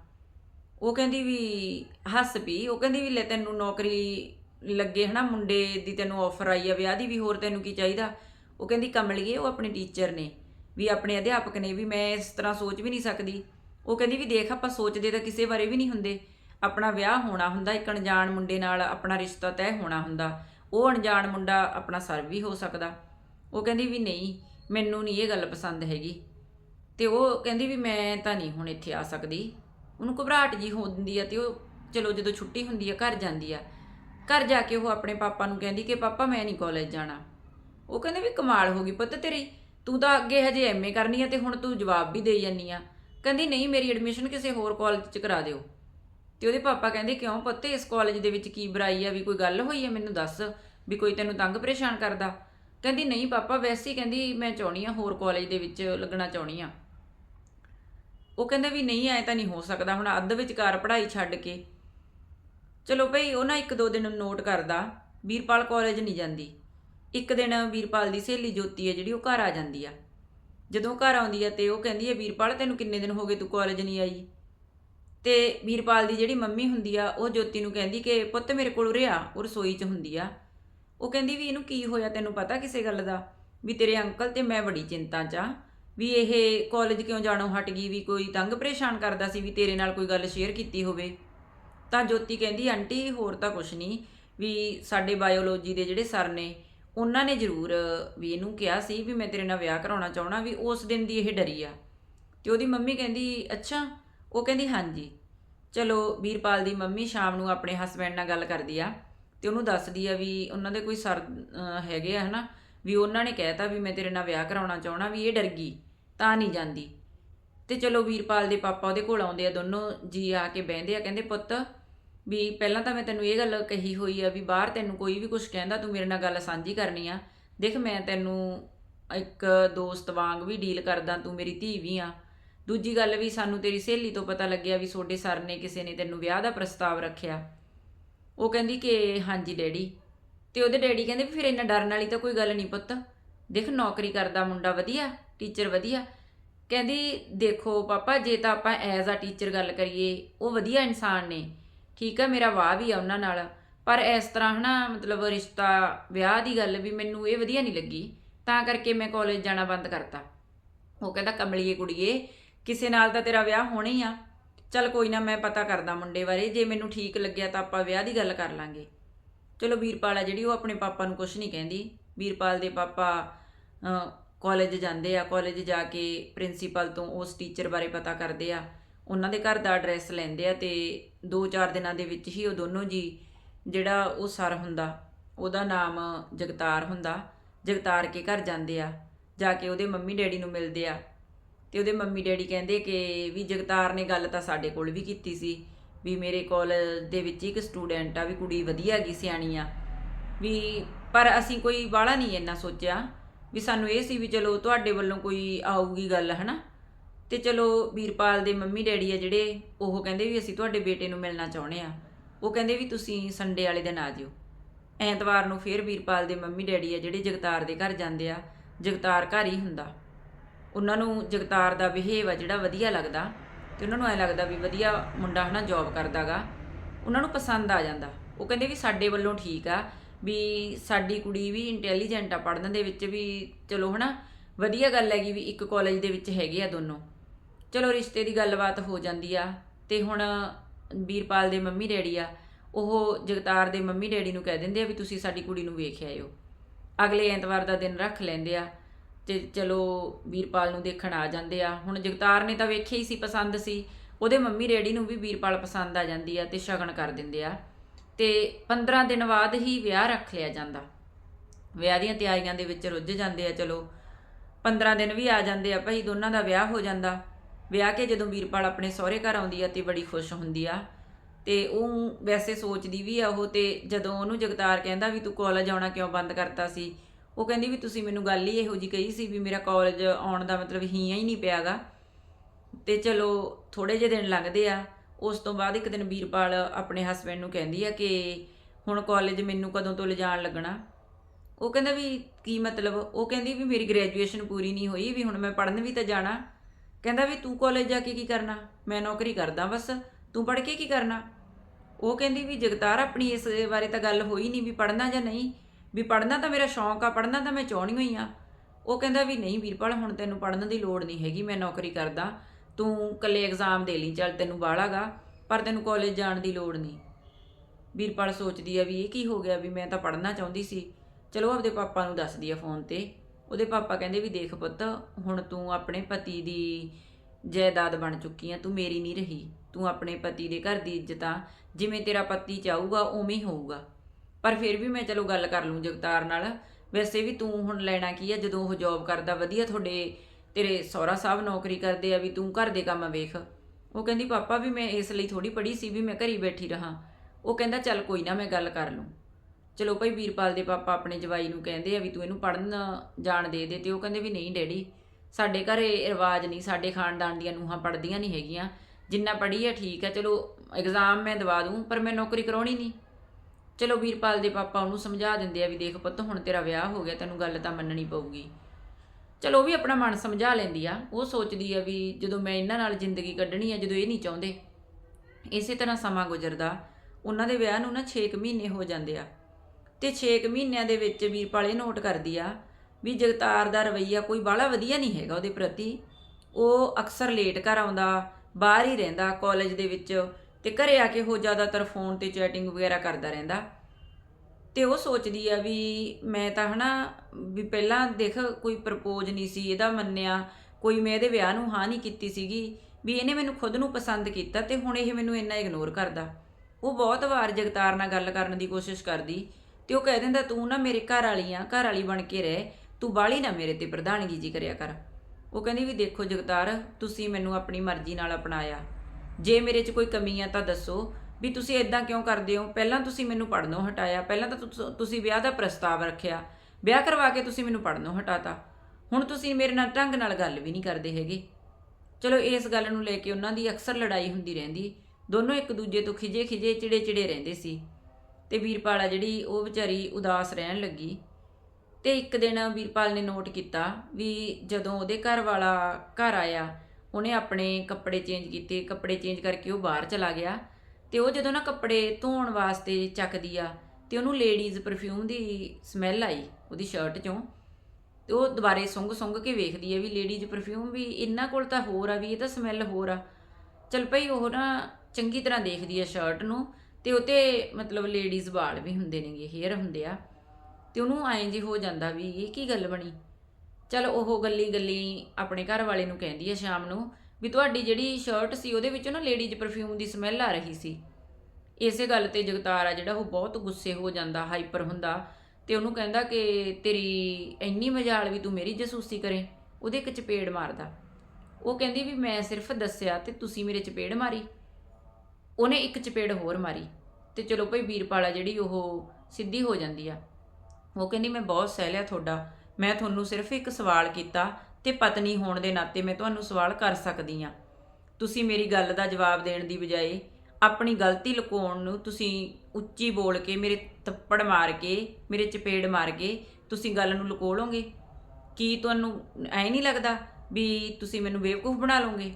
ਉਹ ਕਹਿੰਦੀ ਵੀ, ਹੱਸ ਪਈ ਉਹ ਕਹਿੰਦੀ ਵੀ, ਲੈ ਤੈਨੂੰ ਨੌਕਰੀ ਲੱਗੇ ਹਨਾ, ਮੁੰਡੇ ਦੀ ਤੈਨੂੰ ਆਫਰ ਆਈ ਆ, ਵਿਆਹ ਦੀ ਵੀ ਹੋਰ ਤੈਨੂੰ ਕੀ ਚਾਹੀਦਾ? ਉਹ ਕਹਿੰਦੀ ਕਮਲੀਏ ਉਹ ਆਪਣੇ ਟੀਚਰ ਨੇ। ਵੀ ਆਪਣੇ ਅਧਿਆਪਕ ਨੇ, ਵੀ ਮੈਂ ਇਸ ਤਰ੍ਹਾਂ ਸੋਚ ਵੀ ਨਹੀਂ ਸਕਦੀ। ਉਹ ਕਹਿੰਦੀ, ਵੀ ਦੇਖ, ਆਪਾਂ ਸੋਚਦੇ ਤਾਂ ਕਿਸੇ ਬਾਰੇ ਵੀ ਨਹੀਂ ਹੁੰਦੇ। ਆਪਣਾ ਵਿਆਹ ਹੋਣਾ ਹੁੰਦਾ, ਇੱਕ ਅਣਜਾਣ ਮੁੰਡੇ ਨਾਲ ਆਪਣਾ ਰਿਸ਼ਤਾ ਤੈਅ ਹੋਣਾ ਹੁੰਦਾ। ਉਹ ਅਣਜਾਣ ਮੁੰਡਾ ਆਪਣਾ ਸਰ ਵੀ ਹੋ ਸਕਦਾ। ਉਹ ਕਹਿੰਦੀ, ਵੀ ਨਹੀਂ, ਮੈਨੂੰ ਨਹੀਂ ਇਹ ਗੱਲ ਪਸੰਦ ਹੈਗੀ। ਤੇ ਉਹ ਕਹਿੰਦੀ, ਵੀ ਮੈਂ ਤਾਂ ਨਹੀਂ ਹੁਣ ਇੱਥੇ ਆ ਸਕਦੀ। ਉਹਨੂੰ ਘਬਰਾਹਟ ਜੀ ਹੁੰਦੀ ਆ ਤੇ ਉਹ, ਚਲੋ ਜਦੋਂ ਛੁੱਟੀ ਹੁੰਦੀ ਆ, ਘਰ ਜਾਂਦੀ ਆ। ਘਰ ਜਾ ਕੇ ਉਹ ਆਪਣੇ ਪਾਪਾ ਨੂੰ ਕਹਿੰਦੀ ਕਿ ਪਾਪਾ ਮੈਂ ਨਹੀਂ ਕਾਲਜ ਜਾਣਾ। ਉਹ ਕਹਿੰਦੇ ਵੀ ਕਮਾਲ ਹੋ ਗਈ ਪੁੱਤ ਤੇਰੀ। ਤੂੰ ਤਾਂ ਅੱਗੇ ਹਜੇ ਐਮਏ ਕਰਨੀ ਆ ਤੇ ਹੁਣ ਤੂੰ ਜਵਾਬ ਵੀ ਦੇ ਜਾਨੀ ਆ। ਕਹਿੰਦੀ ਨਹੀਂ, ਮੇਰੀ ਐਡਮਿਸ਼ਨ ਕਿਸੇ ਹੋਰ ਕਾਲਜ 'ਚ ਕਰਾ ਦਿਓ। ਤੇ ਉਹਦੇ ਪਾਪਾ ਕਹਿੰਦੇ ਕਿਉਂ ਪੁੱਤ, ਇਸ ਕਾਲਜ ਦੇ ਵਿੱਚ ਕੀ ਬੁਰਾਈ ਆ, ਵੀ ਕੋਈ ਗੱਲ ਹੋਈ ਆ ਮੈਨੂੰ ਦੱਸ, ਵੀ ਕੋਈ ਤੈਨੂੰ ਤੰਗ ਪਰੇਸ਼ਾਨ ਕਰਦਾ। ਕਹਿੰਦੀ ਨਹੀਂ ਪਾਪਾ, ਵੈਸੇ ਹੀ ਕਹਿੰਦੀ ਮੈਂ ਚਾਹਣੀ ਆ ਹੋਰ ਕਾਲਜ ਦੇ ਵਿੱਚ ਲੱਗਣਾ ਚਾਹਣੀ ਆ। ਉਹ ਕਹਿੰਦਾ ਵੀ ਨਹੀਂ, ਐ ਤਾਂ ਨਹੀਂ ਹੋ ਸਕਦਾ। ਹੁਣ ਅੱਧ ਵਿਚਕਾਰ ਪੜ੍ਹਾਈ ਛੱਡ ਕੇ ਚਲੋ ਭਈ, ਉਹ ਨਾ ਇੱਕ ਦੋ ਦਿਨ ਨੋਟ ਕਰਦਾ, ਵੀਰਪਾਲ ਕਾਲਜ ਨਹੀਂ ਜਾਂਦੀ। ਇੱਕ ਦਿਨ ਵੀਰਪਾਲ ਦੀ ਸਹੇਲੀ ਜੋਤੀ ਹੈ ਜਿਹੜੀ, ਉਹ ਘਰ ਆ ਜਾਂਦੀ ਆ। ਜਦੋਂ ਘਰ ਆਉਂਦੀ ਆ ਤੇ ਉਹ ਕਹਿੰਦੀ ਹੈ, ਵੀਰਪਾਲ, ਤੈਨੂੰ ਕਿੰਨੇ ਦਿਨ ਹੋ ਗਏ ਤੂੰ ਕਾਲਜ ਨਹੀਂ ਆਈ? ਤੇ ਵੀਰਪਾਲ ਦੀ ਜਿਹੜੀ ਮੰਮੀ ਹੁੰਦੀ ਆ, ਉਹ ਜੋਤੀ ਨੂੰ ਕਹਿੰਦੀ ਕਿ, ਪੁੱਤ, ਮੇਰੇ ਕੋਲ ਰਿਆ ਉਹ ਰਸੋਈ 'ਚ ਹੁੰਦੀ ਆ। ਉਹ ਕਹਿੰਦੀ ਵੀ, ਇਹਨੂੰ ਕੀ ਹੋਇਆ ਤੈਨੂੰ ਪਤਾ ਕਿਸੇ ਗੱਲ ਦਾ? ਵੀ ਤੇਰੇ ਅੰਕਲ ਤੇ ਮੈਂ ਬੜੀ ਚਿੰਤਾ 'ਚ ਆ। ਵੀ ਇਹ ਕਾਲਜ ਕਿਉਂ ਜਾਣੋਂ ਹਟ ਗਈ? ਵੀ ਕੋਈ ਤੰਗ ਪਰੇਸ਼ਾਨ ਕਰਦਾ ਸੀ ਵੀ ਤੇਰੇ ਨਾਲ ਕੋਈ ਗੱਲ ਸ਼ੇਅਰ ਕੀਤੀ ਹੋਵੇ? ਤਾਂ ਜੋਤੀ ਕਹਿੰਦੀ, ਆਂਟੀ, ਹੋਰ ਤਾਂ ਕੁਛ ਨਹੀਂ। ਵੀ ਸਾਡੇ ਬਾਇਓਲੋਜੀ ਦੇ ਜਿਹੜੇ ਸਰ ਨੇ, ਉਹਨਾਂ ਨੇ ਜ਼ਰੂਰ ਵੀ ਇਹਨੂੰ ਕਿਹਾ ਸੀ ਵੀ ਮੈਂ ਤੇਰੇ ਨਾਲ ਵਿਆਹ ਕਰਾਉਣਾ ਚਾਹਣਾ ਵੀ ਉਸ ਦਿਨ ਦੀ ਇਹ ਡਰੀ ਆ। ਤੇ ਉਹਦੀ ਮੰਮੀ ਕਹਿੰਦੀ, ਅੱਛਾ। ਉਹ ਕਹਿੰਦੀ, ਹਾਂਜੀ। ਚਲੋ, ਵੀਰਪਾਲ ਦੀ ਮੰਮੀ ਸ਼ਾਮ ਨੂੰ ਆਪਣੇ ਹਸਬੰਡ ਨਾਲ ਗੱਲ ਕਰਦੀ ਆ ਤੇ ਉਹਨੂੰ ਦੱਸਦੀ ਆ ਵੀ ਉਹਨਾਂ ਦੇ ਕੋਈ ਸਰ ਹੈਗੇ ਆ, ਹਨਾ? ਵੀ ਉਹਨਾਂ ਨੇ ਕਹਿਤਾ ਵੀ ਮੈਂ ਤੇਰੇ ਨਾਲ ਵਿਆਹ ਕਰਾਉਣਾ ਚਾਹਣਾ ਵੀ ਇਹ ਡਰ ਗਈ, ਤਾਂ ਨਹੀਂ ਜਾਂਦੀ। ਤੇ ਚਲੋ, ਵੀਰਪਾਲ ਦੇ ਪਾਪਾ ਉਹਦੇ ਕੋਲ ਆਉਂਦੇ ਆ, ਦੋਨੋਂ ਜੀ ਆ ਕੇ ਬਹਿੰਦੇ ਆ, ਕਹਿੰਦੇ, ਪੁੱਤ ਵੀ ਪਹਿਲਾਂ ਤਾਂ ਮੈਂ ਤੈਨੂੰ ਇਹ ਗੱਲ ਕਹੀ ਹੋਈ ਆ ਵੀ ਬਾਹਰ ਤੈਨੂੰ ਕੋਈ ਵੀ ਕੁਝ ਕਹਿੰਦਾ, ਤੂੰ ਮੇਰੇ ਨਾਲ ਗੱਲ ਸਾਂਝੀ ਕਰਨੀ ਆ। ਦੇਖ, ਮੈਂ ਤੈਨੂੰ ਇੱਕ ਦੋਸਤ ਵਾਂਗ ਵੀ ਡੀਲ ਕਰਦਾ, ਤੂੰ ਮੇਰੀ ਧੀ ਵੀ ਆ। ਦੂਜੀ ਗੱਲ ਵੀ ਸਾਨੂੰ ਤੇਰੀ ਸਹੇਲੀ ਤੋਂ ਪਤਾ ਲੱਗਿਆ ਵੀ ਤੁਹਾਡੇ ਸਰ ਨੇ ਕਿਸੇ ਨੇ ਤੈਨੂੰ ਵਿਆਹ ਦਾ ਪ੍ਰਸਤਾਵ ਰੱਖਿਆ। ਉਹ ਕਹਿੰਦੀ ਕਿ ਹਾਂਜੀ ਡੈਡੀ। ਤੇ ਉਹਦੇ ਡੈਡੀ ਕਹਿੰਦੇ ਵੀ ਫਿਰ ਇੰਨਾ ਡਰਨ ਵਾਲੀ ਤਾਂ ਕੋਈ ਗੱਲ ਨਹੀਂ ਪੁੱਤ। ਦੇਖ, ਨੌਕਰੀ ਕਰਦਾ ਮੁੰਡਾ ਵਧੀਆ ਟੀਚਰ ਵਧੀਆ। ਕਹਿੰਦੀ ਦੇਖੋ ਪਾਪਾ, ਜੇ ਤਾਂ ਆਪਾਂ ਐਜ਼ ਆ ਟੀਚਰ ਗੱਲ ਕਰੀਏ, ਉਹ ਵਧੀਆ ਇਨਸਾਨ ਨੇ। ਠੀਕ ਆ, ਮੇਰਾ ਵਾਹ ਵੀ ਆ ਉਹਨਾਂ ਨਾਲ। ਪਰ ਇਸ ਤਰ੍ਹਾਂ ਹਨਾ, ਮਤਲਬ ਰਿਸ਼ਤਾ, ਵਿਆਹ ਦੀ ਗੱਲ ਵੀ ਮੈਨੂੰ ਇਹ ਵਧੀਆ ਨਹੀਂ ਲੱਗੀ। ਤਾਂ ਕਰਕੇ ਮੈਂ ਕਾਲਜ ਜਾਣਾ ਬੰਦ ਕਰਤਾ। ਉਹ ਕਹਿੰਦਾ, ਕਮਲੀਏ ਕੁੜੀਏ, ਕਿਸੇ ਨਾਲ ਤਾਂ ਤੇਰਾ ਵਿਆਹ ਹੋਣਾ ਹੀ ਆ। ਚੱਲ ਕੋਈ ਨਾ, ਮੈਂ ਪਤਾ ਕਰਦਾ ਮੁੰਡੇ ਬਾਰੇ। ਜੇ ਮੈਨੂੰ ਠੀਕ ਲੱਗਿਆ ਤਾਂ ਆਪਾਂ ਵਿਆਹ ਦੀ ਗੱਲ ਕਰ ਲਾਂਗੇ। ਚਲੋ ਵੀਰਪਾਲ ਆ ਜਿਹੜੀ, ਉਹ ਆਪਣੇ ਪਾਪਾ ਨੂੰ ਕੁਝ ਨਹੀਂ ਕਹਿੰਦੀ। ਵੀਰਪਾਲ ਦੇ ਪਾਪਾ ਕਾਲਜ ਜਾਂਦੇ ਆ। ਕਾਲਜ ਜਾ ਕੇ ਪ੍ਰਿੰਸੀਪਲ ਤੋਂ ਉਸ ਟੀਚਰ ਬਾਰੇ ਪਤਾ ਕਰਦੇ ਆ। ਉਹਨਾਂ ਦੇ ਘਰ ਦਾ ਐਡਰੈਸ ਲੈਂਦੇ ਆ ਤੇ 2-4 ਦਿਨਾਂ ਦੇ ਵਿੱਚ ਹੀ ਉਹ ਦੋਨੋਂ ਜੀ ਜਿਹੜਾ ਉਹ ਸਰ ਹੁੰਦਾ, ਉਹਦਾ ਨਾਮ ਜਗਤਾਰ ਹੁੰਦਾ। ਜਗਤਾਰ ਕੇ ਘਰ ਜਾਂਦੇ ਆ, ਜਾ ਕੇ ਉਹਦੇ ਮੰਮੀ ਡੈਡੀ ਨੂੰ ਮਿਲਦੇ ਆ। ਤੇ ਉਹਦੇ ਮੰਮੀ ਡੈਡੀ ਕਹਿੰਦੇ ਕਿ ਵੀ ਜਗਤਾਰ ਨੇ ਗੱਲ ਤਾਂ ਸਾਡੇ ਕੋਲ ਵੀ ਕੀਤੀ ਸੀ, ਵੀ ਮੇਰੇ ਕਾਲਜ ਦੇ ਵਿੱਚ ਇੱਕ ਸਟੂਡੈਂਟ ਆ, ਵੀ ਕੁੜੀ ਵਧੀਆ ਗਈ ਸਿਆਣੀ ਆ। ਵੀ ਪਰ ਅਸੀਂ ਕੋਈ ਬਾਹਲਾ ਨਹੀਂ ਇੰਨਾ ਸੋਚਿਆ, ਵੀ ਸਾਨੂੰ ਇਹ ਸੀ ਵੀ ਚਲੋ ਤੁਹਾਡੇ ਵੱਲੋਂ ਕੋਈ ਆਊਗੀ ਗੱਲ, ਹਨਾ? ਤੇ ਚਲੋ ਵੀਰਪਾਲ ਦੇ ਮੰਮੀ ਡੈਡੀ ਆ ਜਿਹੜੇ, ਉਹ ਕਹਿੰਦੇ ਵੀ ਅਸੀਂ ਤੁਹਾਡੇ ਬੇਟੇ ਨੂੰ ਮਿਲਣਾ ਚਾਹੁੰਦੇ ਆ। ਉਹ ਕਹਿੰਦੇ ਵੀ ਤੁਸੀਂ ਸੰਡੇ ਵਾਲੇ ਦਿਨ ਆ ਜਿਓ। ਐਤਵਾਰ ਨੂੰ ਫੇਰ ਵੀਰਪਾਲ ਦੇ ਮੰਮੀ ਡੈਡੀ ਆ ਜਿਹੜੇ ਜਗਤਾਰ ਦੇ ਘਰ ਜਾਂਦੇ ਆ। ਜਗਤਾਰ ਘਰ ਹੀ ਹੁੰਦਾ। ਉਹਨਾਂ ਨੂੰ ਜਗਤਾਰ ਦਾ ਬਿਹੇਵ ਆ ਜਿਹੜਾ ਵਧੀਆ ਲੱਗਦਾ ਤੇ ਉਹਨਾਂ ਨੂੰ ਐ ਲੱਗਦਾ ਵੀ ਵਧੀਆ ਮੁੰਡਾ ਹਨਾ ਜੌਬ ਕਰਦਾਗਾ। ਉਹਨਾਂ ਨੂੰ ਪਸੰਦ ਆ ਜਾਂਦਾ। ਉਹ ਕਹਿੰਦੇ ਵੀ ਸਾਡੇ ਵੱਲੋਂ ਠੀਕ ਆ ਵੀ ਸਾਡੀ ਕੁੜੀ ਵੀ ਇੰਟੈਲੀਜੈਂਟ ਆ ਪੜ੍ਹਨ ਦੇ ਵਿੱਚ ਵੀ ਚਲੋ ਹਨਾ ਵਧੀਆ ਗੱਲ ਹੈਗੀ ਵੀ ਇੱਕ ਕਾਲਜ ਦੇ ਵਿੱਚ ਹੈਗੇ ਆ ਦੋਨੋਂ। ਚਲੋ ਰਿਸ਼ਤੇ ਦੀ ਗੱਲਬਾਤ ਹੋ ਜਾਂਦੀ ਆ ਤੇ ਹੁਣ ਵੀਰਪਾਲ ਦੇ ਮੰਮੀ ਡੈਡੀ ਆ, ਉਹ ਜਗਤਾਰ ਦੇ ਮੰਮੀ ਡੈਡੀ ਨੂੰ ਕਹਿ ਦਿੰਦੇ ਆ ਵੀ ਤੁਸੀਂ ਸਾਡੀ ਕੁੜੀ ਨੂੰ ਵੇਖ ਆਇਓ। ਅਗਲੇ ਐਤਵਾਰ ਦਾ ਦਿਨ ਰੱਖ ਲੈਂਦੇ ਆ ਤੇ ਚਲੋ ਵੀਰਪਾਲ ਨੂੰ ਦੇਖਣ ਆ ਜਾਂਦੇ ਆ। ਹੁਣ ਜਗਤਾਰ ਨੇ ਤਾਂ ਵੇਖਿਆ ਹੀ ਸੀ, ਪਸੰਦ ਸੀ। ਉਹਦੇ ਮੰਮੀ ਡੈਡੀ ਨੂੰ ਵੀ ਵੀਰਪਾਲ ਪਸੰਦ ਆ ਜਾਂਦੀ ਆ ਤੇ ਸ਼ਗਨ ਕਰ ਦਿੰਦੇ ਆ। ਤੇ 15 ਦਿਨ ਬਾਅਦ ਹੀ ਵਿਆਹ ਰੱਖ ਲਿਆ ਜਾਂਦਾ। ਵਿਆਹ ਦੀਆਂ ਤਿਆਰੀਆਂ ਦੇ ਵਿੱਚ ਰੁੱਝ ਜਾਂਦੇ ਆ, ਚਲੋ। 15 ਦਿਨ ਵੀ ਆ ਜਾਂਦੇ ਆ, ਭਾਈ ਦੋਨਾਂ ਦਾ ਵਿਆਹ ਹੋ ਜਾਂਦਾ। ਵਿਆਹ ਕੇ ਜਦੋਂ ਵੀਰਪਾਲ ਆਪਣੇ ਸਹੁਰੇ ਘਰ ਆਉਂਦੀ ਆ ਤੇ ਬੜੀ ਖੁਸ਼ ਹੁੰਦੀ ਆ। ਤੇ ਉਹ ਵੈਸੇ ਸੋਚਦੀ ਵੀ ਆ ਉਹ ਤੇ ਜਦੋਂ ਉਹਨੂੰ ਜਗਤਾਰ ਕਹਿੰਦਾ ਵੀ ਤੂੰ ਕਾਲਜ ਆਉਣਾ ਕਿਉਂ ਬੰਦ ਕਰਤਾ ਸੀ, ਉਹ ਕਹਿੰਦੀ ਵੀ ਤੁਸੀਂ ਮੈਨੂੰ ਗੱਲ ਹੀ ਇਹੋ ਜੀ ਕਹੀ ਸੀ ਵੀ ਮੇਰਾ ਕਾਲਜ ਆਉਣ ਦਾ ਮਤਲਬ ਹੀਆਂ ਹੀ ਨਹੀਂ ਪਿਆਗਾ। ਤੇ ਚਲੋ ਥੋੜੇ ਜਿਹੇ ਦਿਨ ਲੰਘਦੇ ਆ, ਉਸ ਤੋਂ ਬਾਅਦ ਇੱਕ ਦਿਨ ਵੀਰਪਾਲ ਆਪਣੇ ਹਸਬੰਡ ਨੂੰ ਕਹਿੰਦੀ ਆ ਕਿ ਹੁਣ ਕਾਲਜ ਮੈਨੂੰ ਕਦੋਂ ਤੋਂ ਲਿਜਾਣ ਲੱਗਣਾ। ਉਹ ਕਹਿੰਦਾ ਵੀ ਕੀ ਮਤਲਬ, ਉਹ ਕਹਿੰਦੀ ਵੀ ਮੇਰੀ ਗ੍ਰੈਜੂਏਸ਼ਨ ਪੂਰੀ ਨਹੀਂ ਹੋਈ, ਵੀ ਹੁਣ ਮੈਂ ਪੜ੍ਹਨ ਵੀ ਤਾਂ ਜਾਣਾ। ਕਹਿੰਦਾ ਵੀ ਤੂੰ ਕਾਲਜ ਜਾ ਕੇ ਕੀ ਕਰਨਾ? ਮੈਂ ਨੌਕਰੀ ਕਰਦਾ ਬਸ। ਤੂੰ ਪੜ੍ਹ ਕੇ ਕੀ ਕਰਨਾ? ਉਹ ਕਹਿੰਦੀ ਵੀ ਜਗਤਾਰ, ਆਪਣੀ ਇਸ ਬਾਰੇ ਤਾਂ ਗੱਲ ਹੋਈ ਨਹੀਂ ਵੀ ਪੜ੍ਹਨਾ ਜਾਂ ਨਹੀਂ। ਵੀ ਪੜ੍ਹਨਾ ਤਾਂ ਮੇਰਾ ਸ਼ੌਂਕ ਆ, ਪੜ੍ਹਨਾ ਤਾਂ ਮੈਂ ਚਾਹਣੀ ਹੋਈ ਆ ਉਹ ਕਹਿੰਦਾ ਵੀ ਨਹੀਂ ਵੀਰਪਾਲ, ਹੁਣ ਤੈਨੂੰ ਪੜ੍ਹਨ ਦੀ ਲੋੜ ਨਹੀਂ ਹੈਗੀ, ਮੈਂ ਨੌਕਰੀ ਕਰਦਾ। ਤੂੰ ਕੱਲੇ ਐਗਜ਼ਾਮ ਦੇ ਲਈ ਚੱਲ, ਤੈਨੂੰ ਬਾਹਲਾਗਾ ਪਰ ਤੈਨੂੰ ਕਾਲਜ ਜਾਣ ਦੀ ਲੋੜ ਨਹੀਂ। ਵੀਰਪਾਲ ਸੋਚਦੀ ਆ ਵੀ ਇਹ ਕੀ ਹੋ ਗਿਆ, ਵੀ ਮੈਂ ਤਾਂ ਪੜ੍ਹਨਾ ਚਾਹੁੰਦੀ ਸੀ। ਚਲੋ ਆਪਦੇ ਪਾਪਾ ਨੂੰ ਦੱਸਦੀ ਆ ਫੋਨ ਤੇ। ਉਹਦੇ ਪਾਪਾ ਕਹਿੰਦੇ ਵੀ ਦੇਖ ਪੁੱਤ, ਹੁਣ ਤੂੰ ਆਪਣੇ ਪਤੀ ਦੀ ਜਾਇਦਾਦ ਬਣ ਚੁੱਕੀ ਆ, ਤੂੰ ਮੇਰੀ ਨਹੀਂ ਰਹੀ। ਤੂੰ ਆਪਣੇ ਪਤੀ ਦੇ ਘਰ ਦੀ ਇੱਜ਼ਤ ਆ, ਜਿਵੇਂ ਤੇਰਾ ਪਤੀ ਚਾਹੂਗਾ, ਉਵੇਂ ਹੀ ਹੋਊਗਾ। ਪਰ ਫਿਰ ਵੀ ਮੈਂ ਚਲੋ ਗੱਲ ਕਰ ਲੂੰ ਜਗਤਾਰ ਨਾਲ। ਵੈਸੇ ਵੀ ਤੂੰ ਹੁਣ ਲੈਣਾ ਕੀ ਆ, ਜਦੋਂ ਉਹ ਜੌਬ ਕਰਦਾ, ਵਧੀਆ ਤੁਹਾਡੇ, ਤੇਰੇ ਸਹੁਰਾ ਸਾਹਿਬ ਨੌਕਰੀ ਕਰਦੇ ਆ ਵੀ ਤੂੰ ਘਰ ਦੇ ਕੰਮ ਵੇਖ। ਉਹ ਕਹਿੰਦੀ, ਪਾਪਾ ਵੀ ਮੈਂ ਇਸ ਲਈ ਥੋੜੀ ਪੜ੍ਹੀ ਸੀ ਵੀ ਮੈਂ ਘਰੀ ਬੈਠੀ ਰਹਾ। ਉਹ ਕਹਿੰਦਾ, ਚੱਲ ਕੋਈ ਨਾ, ਮੈਂ ਗੱਲ ਕਰ ਲੂੰ। ਚਲੋ ਭਾਈ ਵੀਰਪਾਲ ਦੇ ਪਾਪਾ ਆਪਣੇ ਜਵਾਈ ਨੂੰ ਕਹਿੰਦੇ ਆ ਵੀ ਤੂੰ ਇਹਨੂੰ ਪੜਨ ਜਾਣ ਦੇ ਦੇ ਤੇ ਉਹ ਕਹਿੰਦੇ ਵੀ ਨਹੀਂ ਡੈਡੀ, ਸਾਡੇ ਘਰੇ ਰਿਵਾਜ ਨਹੀਂ, ਸਾਡੇ ਖਾਨਦਾਨ ਦੀਆਂ ਨੂੰਹਾਂ ਪੜਦੀਆਂ ਨਹੀਂ ਹੈਗੀਆਂ, ਜਿੰਨਾ ਪੜ੍ਹੀ ਆ ਠੀਕ ਆ ਚਲੋ ਐਗਜ਼ਾਮ ਮੈਂ ਦਵਾ ਦੂੰ, ਪਰ ਮੈਂ ਨੌਕਰੀ ਕਰਾਉਣੀ ਨਹੀਂ। ਚਲੋ ਵੀਰਪਾਲ ਦੇ ਪਾਪਾ ਉਹਨੂੰ ਸਮਝਾ ਦਿੰਦੇ ਆ ਵੀ ਦੇਖ ਪੁੱਤ, ਹੁਣ ਤੇਰਾ ਵਿਆਹ ਹੋ ਗਿਆ, ਤੈਨੂੰ ਗੱਲ ਤਾਂ ਮੰਨਣੀ ਪਊਗੀ। ਚਲੋ ਉਹ ਵੀ ਆਪਣਾ ਮਨ ਸਮਝਾ ਲੈਂਦੀ ਆ, ਉਹ ਸੋਚਦੀ ਆ ਵੀ ਜਦੋਂ ਮੈਂ ਇਹਨਾਂ ਨਾਲ ਜ਼ਿੰਦਗੀ ਕੱਢਣੀ ਆ, ਜਦੋਂ ਇਹ ਨਹੀਂ ਚਾਹੁੰਦੇ। ਇਸੇ ਤਰ੍ਹਾਂ ਸਮਾਂ ਗੁਜ਼ਰਦਾ, ਉਹਨਾਂ ਦੇ ਵਿਆਹ ਨੂੰ ਨਾ 6 ਮਹੀਨੇ ਹੋ ਜਾਂਦੇ ਆ। ਤੇ 6 ਮਹੀਨਿਆਂ ਦੇ ਵਿੱਚ ਵੀਰਪਾਲ ਇਹ ਨੋਟ ਕਰਦੀ ਆ ਵੀ ਜਗਤਾਰ ਦਾ ਰਵਈਆ ਕੋਈ ਬਾਹਲਾ ਵਧੀਆ ਨਹੀਂ ਹੈਗਾ ਉਹਦੇ ਪ੍ਰਤੀ। ਉਹ ਅਕਸਰ ਲੇਟ ਘਰ ਆਉਂਦਾ, ਬਾਹਰ ਹੀ ਰਹਿੰਦਾ ਕਾਲਜ ਦੇ ਵਿੱਚ ਤੇ ਘਰੇ ਆ ਕੇ ਉਹ ਜ਼ਿਆਦਾਤਰ ਫੋਨ ਤੇ ਚੈਟਿੰਗ ਵਗੈਰਾ ਕਰਦਾ ਰਹਿੰਦਾ। ਤੇ ਉਹ ਸੋਚਦੀ ਆ ਵੀ ਮੈਂ ਤਾਂ ਹਨਾ ਵੀ ਪਹਿਲਾਂ ਦੇਖ ਕੋਈ ਪ੍ਰਪੋਜ਼ ਨਹੀਂ ਸੀ, ਇਹਦਾ ਮੰਨਿਆ, ਕੋਈ ਮੈਂ ਇਹਦੇ ਵਿਆਹ ਨੂੰ ਹਾਂ ਨਹੀਂ ਕੀਤੀ ਸੀਗੀ, ਵੀ ਇਹਨੇ ਮੈਨੂੰ ਖੁਦ ਨੂੰ ਪਸੰਦ ਕੀਤਾ ਤੇ ਹੁਣ ਇਹ ਮੈਨੂੰ ਇੰਨਾ ਇਗਨੋਰ ਕਰਦਾ। ਉਹ ਬਹੁਤ ਵਾਰ ਜਗਤਾਰ ਨਾਲ ਗੱਲ ਕਰਨ ਦੀ ਕੋਸ਼ਿਸ਼ ਕਰਦੀ ਤੇ ਉਹ ਕਹਿ ਦਿੰਦਾ, ਤੂੰ ਨਾ ਮੇਰੇ ਘਰ ਵਾਲੀ ਆ, ਘਰ ਵਾਲੀ ਬਣ ਕੇ ਰਹਿ। ਤੂੰ ਬਾਲੀ ਨਾ ਮੇਰੇ ਤੇ ਪ੍ਰਧਾਨਗੀ ਜੀ ਕਰਿਆ ਕਰ। ਉਹ ਕਹਿੰਦੀ ਵੀ, ਦੇਖੋ ਜਗਤਾਰ, ਤੁਸੀਂ ਮੈਨੂੰ ਆਪਣੀ ਮਰਜ਼ੀ ਨਾਲ ਅਪਣਾਇਆ। ਜੇ ਮੇਰੇ 'ਚ ਕੋਈ ਕਮੀ ਆ ਤਾਂ ਦੱਸੋ ਵੀ ਤੁਸੀਂ ਇਦਾਂ ਕਿਉਂ ਕਰਦੇ ਹੋ? ਪਹਿਲਾਂ ਤੁਸੀਂ ਮੈਨੂੰ ਪੜਨੋਂ ਹਟਾਇਆ। ਪਹਿਲਾਂ ਤਾਂ ਤੁਸ- ਤੁਸੀਂ ਵਿਆਹ ਦਾ ਪ੍ਰਸਤਾਵ ਰੱਖਿਆ। ਵਿਆਹ ਕਰਵਾ ਕੇ ਤੁਸੀਂ ਮੈਨੂੰ ਪੜਨੋਂ ਹਟਾਤਾ। ਹੁਣ ਤੁਸੀਂ ਮੇਰੇ ਨਾਲ ਢੰਗ ਨਾਲ ਗੱਲ ਵੀ ਨਹੀਂ ਕਰਦੇ ਹੈਗੇ। ਚਲੋ, ਇਸ ਗੱਲ ਨੂੰ ਲੈ ਕੇ ਉਹਨਾਂ ਦੀ ਅਕਸਰ ਲੜਾਈ ਹੁੰਦੀ ਰਹਿੰਦੀ। ਦੋਨੋਂ ਇੱਕ ਦੂਜੇ ਤੋਂ ਖਿਜੇ ਖਿਜੇ ਚਿੜੇ ਚਿੜੇ ਰਹਿੰਦੇ ਸੀ। ਤੇ ਵੀਰਪਾਲ ਆ ਜਿਹੜੀ, ਉਹ ਵਿਚਾਰੀ ਉਦਾਸ ਰਹਿਣ ਲੱਗੀ। ਤੇ ਇੱਕ ਦਿਨ ਵੀਰਪਾਲ ਨੇ ਨੋਟ ਕੀਤਾ ਵੀ ਜਦੋਂ ਉਹਦੇ ਘਰ ਵਾਲਾ ਘਰ ਆਇਆ, ਉਹਨੇ ਆਪਣੇ ਕੱਪੜੇ ਚੇਂਜ ਕੀਤੇ, ਕੱਪੜੇ ਚੇਂਜ ਕਰਕੇ ਉਹ ਬਾਹਰ ਚਲਾ ਗਿਆ। ਤੇ ਉਹ ਜਦੋਂ ਨਾ ਕੱਪੜੇ ਧੋਣ ਵਾਸਤੇ ਚੱਕਦੀ ਆ, ਤੇ ਉਹਨੂੰ ਲੇਡੀਜ਼ ਪਰਫਿਊਮ ਦੀ ਸਮੈਲ ਆਈ ਉਹਦੀ ਸ਼ਰਟ 'ਚੋਂ। ਤੇ ਉਹ ਦੁਬਾਰੇ ਸੁੰਘ ਸੁੰਘ ਕੇ ਵੇਖਦੀ ਹੈ ਵੀ ਲੇਡੀਜ਼ ਪਰਫਿਊਮ ਵੀ ਇਹਨਾਂ ਕੋਲ ਤਾਂ ਹੋਰ ਆ, ਵੀ ਇਹ ਤਾਂ ਸਮੈਲ ਹੋਰ ਆ। ਚਲ ਭਈ ਉਹ ਨਾ ਚੰਗੀ ਤਰ੍ਹਾਂ ਦੇਖਦੀ ਹੈ ਸ਼ਰਟ ਨੂੰ ਤੇ ਉਤੇ ਮਤਲਬ ਲੇਡੀਜ਼ ਵਾਲ ਵੀ ਹੁੰਦੇ ਨੇਗੇ ਹੇਅਰ ਹੁੰਦੇ ਆ। ਤੇ ਉਹਨੂੰ ਐਂ ਜੀ ਹੋ ਜਾਂਦਾ ਵੀ ਇਹ ਕੀ ਗੱਲ ਬਣੀ? ਚਲ ਉਹ ਗੱਲੀ ਗੱਲੀ ਆਪਣੇ ਘਰ ਵਾਲੇ ਨੂੰ ਕਹਿੰਦੀ ਆ ਸ਼ਾਮ ਨੂੰ ਵੀ ਤੁਹਾਡੀ ਜਿਹੜੀ ਸ਼ਰਟ ਸੀ ਉਹਦੇ ਵਿੱਚੋਂ ਨਾ ਲੇਡੀਜ਼ ਪਰਫਿਊਮ ਦੀ ਸਮੈਲ ਆ ਰਹੀ ਸੀ। ਇਸੇ ਗੱਲ ਤੇ ਜਗਤਾਰ ਆ ਜਿਹੜਾ ਉਹ ਬਹੁਤ ਗੁੱਸੇ ਹੋ ਜਾਂਦਾ ਹਾਈਪਰ ਹੁੰਦਾ ਤੇ ਉਹਨੂੰ ਕਹਿੰਦਾ ਕਿ ਤੇਰੀ ਇੰਨੀ ਮਜਾਲ ਵੀ ਤੂੰ ਮੇਰੀ ਜਸੂਸੀ ਕਰੇ, ਉਹਦੇ ਇੱਕ ਚਪੇੜ ਮਾਰਦਾ। ਉਹ ਕਹਿੰਦੀ ਵੀ ਮੈਂ ਸਿਰਫ ਦੱਸਿਆ ਤੇ ਤੁਸੀਂ ਮੇਰੇ ਚਪੇੜ ਮਾਰੀ। ਉਹਨੇ ਇੱਕ ਚਪੇੜ ਹੋਰ ਮਾਰੀ ਤੇ ਚਲੋ ਭਈ ਵੀਰਪਾਲਾ ਜਿਹੜੀ ਉਹ ਸਿੱਧੀ ਹੋ ਜਾਂਦੀ ਆ। ਉਹ ਕਹਿੰਦੀ, ਮੈਂ ਬਹੁਤ ਸਹਿ ਲਿਆ ਤੁਹਾਡਾ। ਮੈਂ ਤੁਹਾਨੂੰ ਸਿਰਫ ਇੱਕ ਸਵਾਲ ਕੀਤਾ ਤੇ ਪਤਨੀ ਹੋਣ ਦੇ ਨਾਤੇ ਮੈਂ ਤੁਹਾਨੂੰ ਸਵਾਲ ਕਰ ਸਕਦੀ ਆ। ਤੁਸੀਂ ਮੇਰੀ ਗੱਲ ਦਾ ਜਵਾਬ ਦੇਣ ਦੀ ਬਜਾਏ ਆਪਣੀ ਗਲਤੀ ਲੁਕਾਉਣ ਨੂੰ ਤੁਸੀਂ ਉੱਚੀ ਬੋਲ ਕੇ, ਮੇਰੇ ਥੱਪੜ ਮਾਰ ਕੇ, ਮੇਰੇ ਚਪੇੜ ਮਾਰ ਕੇ ਤੁਸੀਂ ਗੱਲ ਨੂੰ ਲੁਕੋ ਲਓਗੇ ਕੀ ਤੁਹਾਨੂੰ ਐ ਨਹੀਂ ਲੱਗਦਾ ਵੀ ਤੁਸੀਂ ਮੈਨੂੰ ਬੇਵਕੂਫ ਬਣਾ ਲਓਗੇ?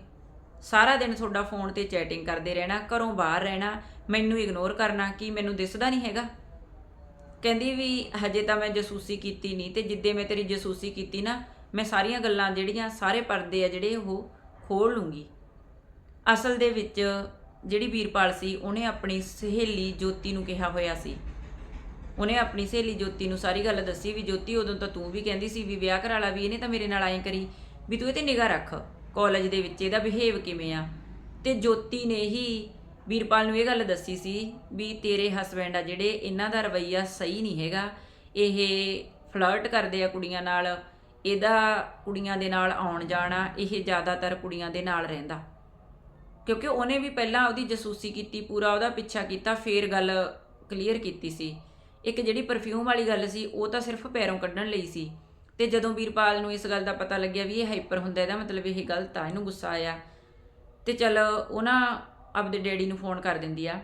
ਸਾਰਾ ਦਿਨ ਤੁਹਾਡਾ ਫੋਨ ਤੇ ਚੈਟਿੰਗ ਕਰਦੇ ਰਹਿਣਾ, ਘਰੋਂ ਬਾਹਰ ਰਹਿਣਾ, ਮੈਨੂੰ ਇਗਨੋਰ ਕਰਨਾ, ਕੀ ਮੈਨੂੰ ਦਿਸਦਾ ਨਹੀਂ ਹੈਗਾ? ਕਹਿੰਦੀ ਵੀ ਹਜੇ ਤਾਂ ਮੈਂ ਜਸੂਸੀ ਕੀਤੀ ਨਹੀਂ ਤੇ ਜਿੱਦੇ ਮੈਂ ਤੇਰੀ ਜਸੂਸੀ ਕੀਤੀ ਨਾ, ਮੈਂ ਸਾਰੀਆਂ ਗੱਲਾਂ ਜਿਹੜੀਆਂ ਸਾਰੇ ਪਰਦੇ ਆ ਜਿਹੜੇ ਉਹ ਖੋਲ ਲੂੰਗੀ। ਅਸਲ ਦੇ ਵਿੱਚ ਜਿਹੜੀ ਵੀਰਪਾਲ ਸੀ, ਉਹਨੇ ਆਪਣੀ ਸਹੇਲੀ ਜੋਤੀ ਨੂੰ ਕਿਹਾ ਹੋਇਆ ਸੀ। ਉਹਨੇ ਆਪਣੀ ਸਹੇਲੀ ਜੋਤੀ ਨੂੰ ਸਾਰੀ ਗੱਲ ਦੱਸੀ ਵੀ ਜੋਤੀ, ਉਦੋਂ ਤਾਂ ਤੂੰ ਵੀ ਕਹਿੰਦੀ ਸੀ ਵੀ ਵਿਆਹ ਕਰਾ ਲਾ, ਵੀ ਇਹਨੇ ਤਾਂ ਮੇਰੇ ਨਾਲ ਐਂ ਕਰੀ, ਵੀ ਤੂੰ ਇਹ ਤੇ ਨਿਗਾਹ ਰੱਖ। ਕਾਲਜ ਦੇ ਵਿੱਚ ਇਹਦਾ ਬਿਹੇਵ ਕਿਵੇਂ ਆ? ਤੇ ਜੋਤੀ ਨੇ ਹੀ ਵੀਰਪਾਲ ਨੂੰ ਇਹ ਗੱਲ ਦੱਸੀ ਸੀ ਵੀ ਤੇਰੇ ਹਸਬੈਂਡ ਆ ਜਿਹੜੇ ਇਹਨਾਂ ਦਾ ਰਵਈਆ ਸਹੀ ਨਹੀਂ ਹੈਗਾ, ਇਹ ਫਲਰਟ ਕਰਦੇ ਆ ਕੁੜੀਆਂ ਨਾਲ, ਇਹਦਾ ਕੁੜੀਆਂ ਦੇ ਨਾਲ ਆਉਣ ਜਾਣਾ, ਇਹ ਜ਼ਿਆਦਾਤਰ ਕੁੜੀਆਂ ਦੇ ਨਾਲ ਰਹਿੰਦਾ। ਕਿਉਂਕਿ ਉਹਨੇ ਵੀ ਪਹਿਲਾਂ ਉਹਦੀ ਜਸੂਸੀ ਕੀਤੀ, ਪੂਰਾ ਉਹਦਾ ਪਿੱਛਾ ਕੀਤਾ, ਫੇਰ ਗੱਲ ਕਲੀਅਰ ਕੀਤੀ ਸੀ। ਇੱਕ ਜਿਹੜੀ ਪਰਫਿਊਮ ਵਾਲੀ ਗੱਲ ਸੀ, ਉਹ ਤਾਂ ਸਿਰਫ ਪੈਰੋਂ ਕੱਢਣ ਲਈ ਸੀ। ਤੇ ਜਦੋਂ ਵੀਰਪਾਲ ਨੂੰ ਇਸ ਗੱਲ ਦਾ ਪਤਾ ਲੱਗਿਆ ਵੀ ਇਹ ਹਾਈਪਰ ਹੁੰਦਾ, ਇਹਦਾ ਮਤਲਬ ਇਹ ਗਲਤ ਆ, ਇਹਨੂੰ ਗੁੱਸਾ ਆਇਆ। ਤੇ ਚਲ ਉਹ ਨਾ ਆਪਦੇ ਡੈਡੀ ਨੂੰ ਫੋਨ ਕਰ ਦਿੰਦੀ ਆ।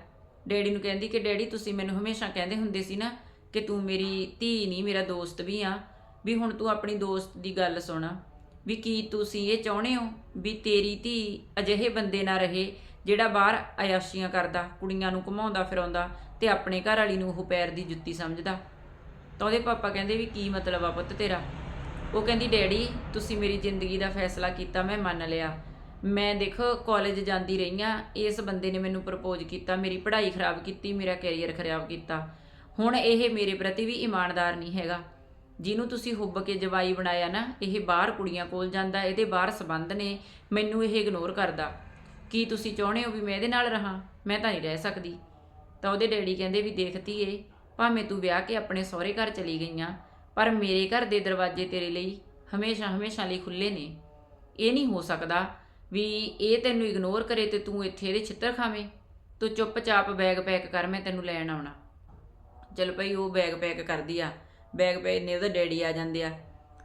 ਡੈਡੀ ਨੂੰ ਕਹਿੰਦੀ ਕਿ ਡੈਡੀ ਤੁਸੀਂ ਮੈਨੂੰ ਹਮੇਸ਼ਾ ਕਹਿੰਦੇ ਹੁੰਦੇ ਸੀ ਨਾ ਕਿ ਤੂੰ ਮੇਰੀ ਧੀ ਨਹੀਂ, ਮੇਰਾ ਦੋਸਤ ਵੀ ਆ। ਵੀ ਹੁਣ ਤੂੰ ਆਪਣੀ ਦੋਸਤ ਦੀ ਗੱਲ ਸੁਣ, ਵੀ ਕੀ ਤੁਸੀਂ ਇਹ ਚਾਹੁੰਦੇ ਹੋ ਵੀ ਤੇਰੀ ਧੀ ਅਜਿਹੇ ਬੰਦੇ ਨਾ ਰਹੇ ਜਿਹੜਾ ਬਾਹਰ ਆਯਾਸ਼ੀਆਂ ਕਰਦਾ, ਕੁੜੀਆਂ ਨੂੰ ਘੁਮਾਉਂਦਾ, ਫਿਰਾਉਂਦਾ ਤੇ ਆਪਣੇ ਘਰ ਵਾਲੀ ਨੂੰ ਉਹ ਪੈਰ ਦੀ ਜੁੱਤੀ ਸਮਝਦਾ? ਤਾਂ ਉਹਦੇ ਪਾਪਾ ਕਹਿੰਦੇ ਵੀ ਕੀ ਮਤਲਬ ਆ ਪੁੱਤ ਤੇਰਾ? ਉਹ ਕਹਿੰਦੀ, ਡੈਡੀ, ਤੁਸੀਂ ਮੇਰੀ ਜ਼ਿੰਦਗੀ ਦਾ ਫੈਸਲਾ ਕੀਤਾ, ਮੈਂ ਮੰਨ ਲਿਆ। ਮੈਂ ਦੇਖੋ ਕਾਲਜ ਜਾਂਦੀ ਰਹੀ ਆ। ਇਸ ਬੰਦੇ ਨੇ ਮੈਨੂੰ ਪ੍ਰਪੋਜ਼ ਕੀਤਾ, ਮੇਰੀ ਪੜ੍ਹਾਈ ਖਰਾਬ ਕੀਤੀ, ਮੇਰਾ ਕੈਰੀਅਰ ਖਰਾਬ ਕੀਤਾ। ਹੁਣ ਇਹ ਮੇਰੇ ਪ੍ਰਤੀ ਵੀ ਇਮਾਨਦਾਰ ਨਹੀਂ ਹੈਗਾ। ਜਿਹਨੂੰ ਤੁਸੀਂ ਹੁੱਬ ਕੇ ਜਵਾਈ ਬਣਾਇਆ ਨਾ, ਇਹ ਬਾਹਰ ਕੁੜੀਆਂ ਕੋਲ ਜਾਂਦਾ, ਇਹਦੇ ਬਾਹਰ ਸਬੰਧ ਨੇ, ਮੈਨੂੰ ਇਹ ਇਗਨੋਰ ਕਰਦਾ। ਕੀ ਤੁਸੀਂ ਚਾਹੁੰਦੇ ਹੋ ਵੀ ਮੈਂ ਇਹਦੇ ਨਾਲ ਰਹਾ? ਮੈਂ ਤਾਂ ਨਹੀਂ ਰਹਿ ਸਕਦੀ। ਤਾਂ ਉਹਦੇ ਡੈਡੀ ਕਹਿੰਦੇ ਵੀ ਦੇਖਤੀ ਏ ਭਾਵੇਂ ਤੂੰ ਵਿਆਹ ਕੇ ਆਪਣੇ ਸਹੁਰੇ ਘਰ ਚਲੀ ਗਈਆਂ ਪਰ ਮੇਰੇ ਘਰ ਦੇ ਦਰਵਾਜ਼ੇ ਤੇਰੇ ਲਈ ਹਮੇਸ਼ਾ ਹਮੇਸ਼ਾ ਲਈ ਖੁੱਲੇ ਨੇ। ਇਹ ਨਹੀਂ ਹੋ ਸਕਦਾ ਵੀ ਇਹ ਤੈਨੂੰ ਇਗਨੋਰ ਕਰੇ ਤੇ ਤੂੰ ਇੱਥੇ ਇਹਦੇ ਛਿੱਤਰ ਖਾਵੇਂ। ਤੂੰ ਚੁੱਪਚਾਪ ਬੈਗ ਪੈਕ ਕਰ, ਮੈਂ ਤੈਨੂੰ ਲੈਣ ਆਉਣਾ। ਚਲ ਭਈ ਉਹ ਬੈਗ ਪੈਕ ਕਰਦੀ ਆ। ਬੈਗ ਪੈ ਨੇ ਉਹਦਾ ਡੈਡੀ ਆ ਜਾਂਦੇ ਆ।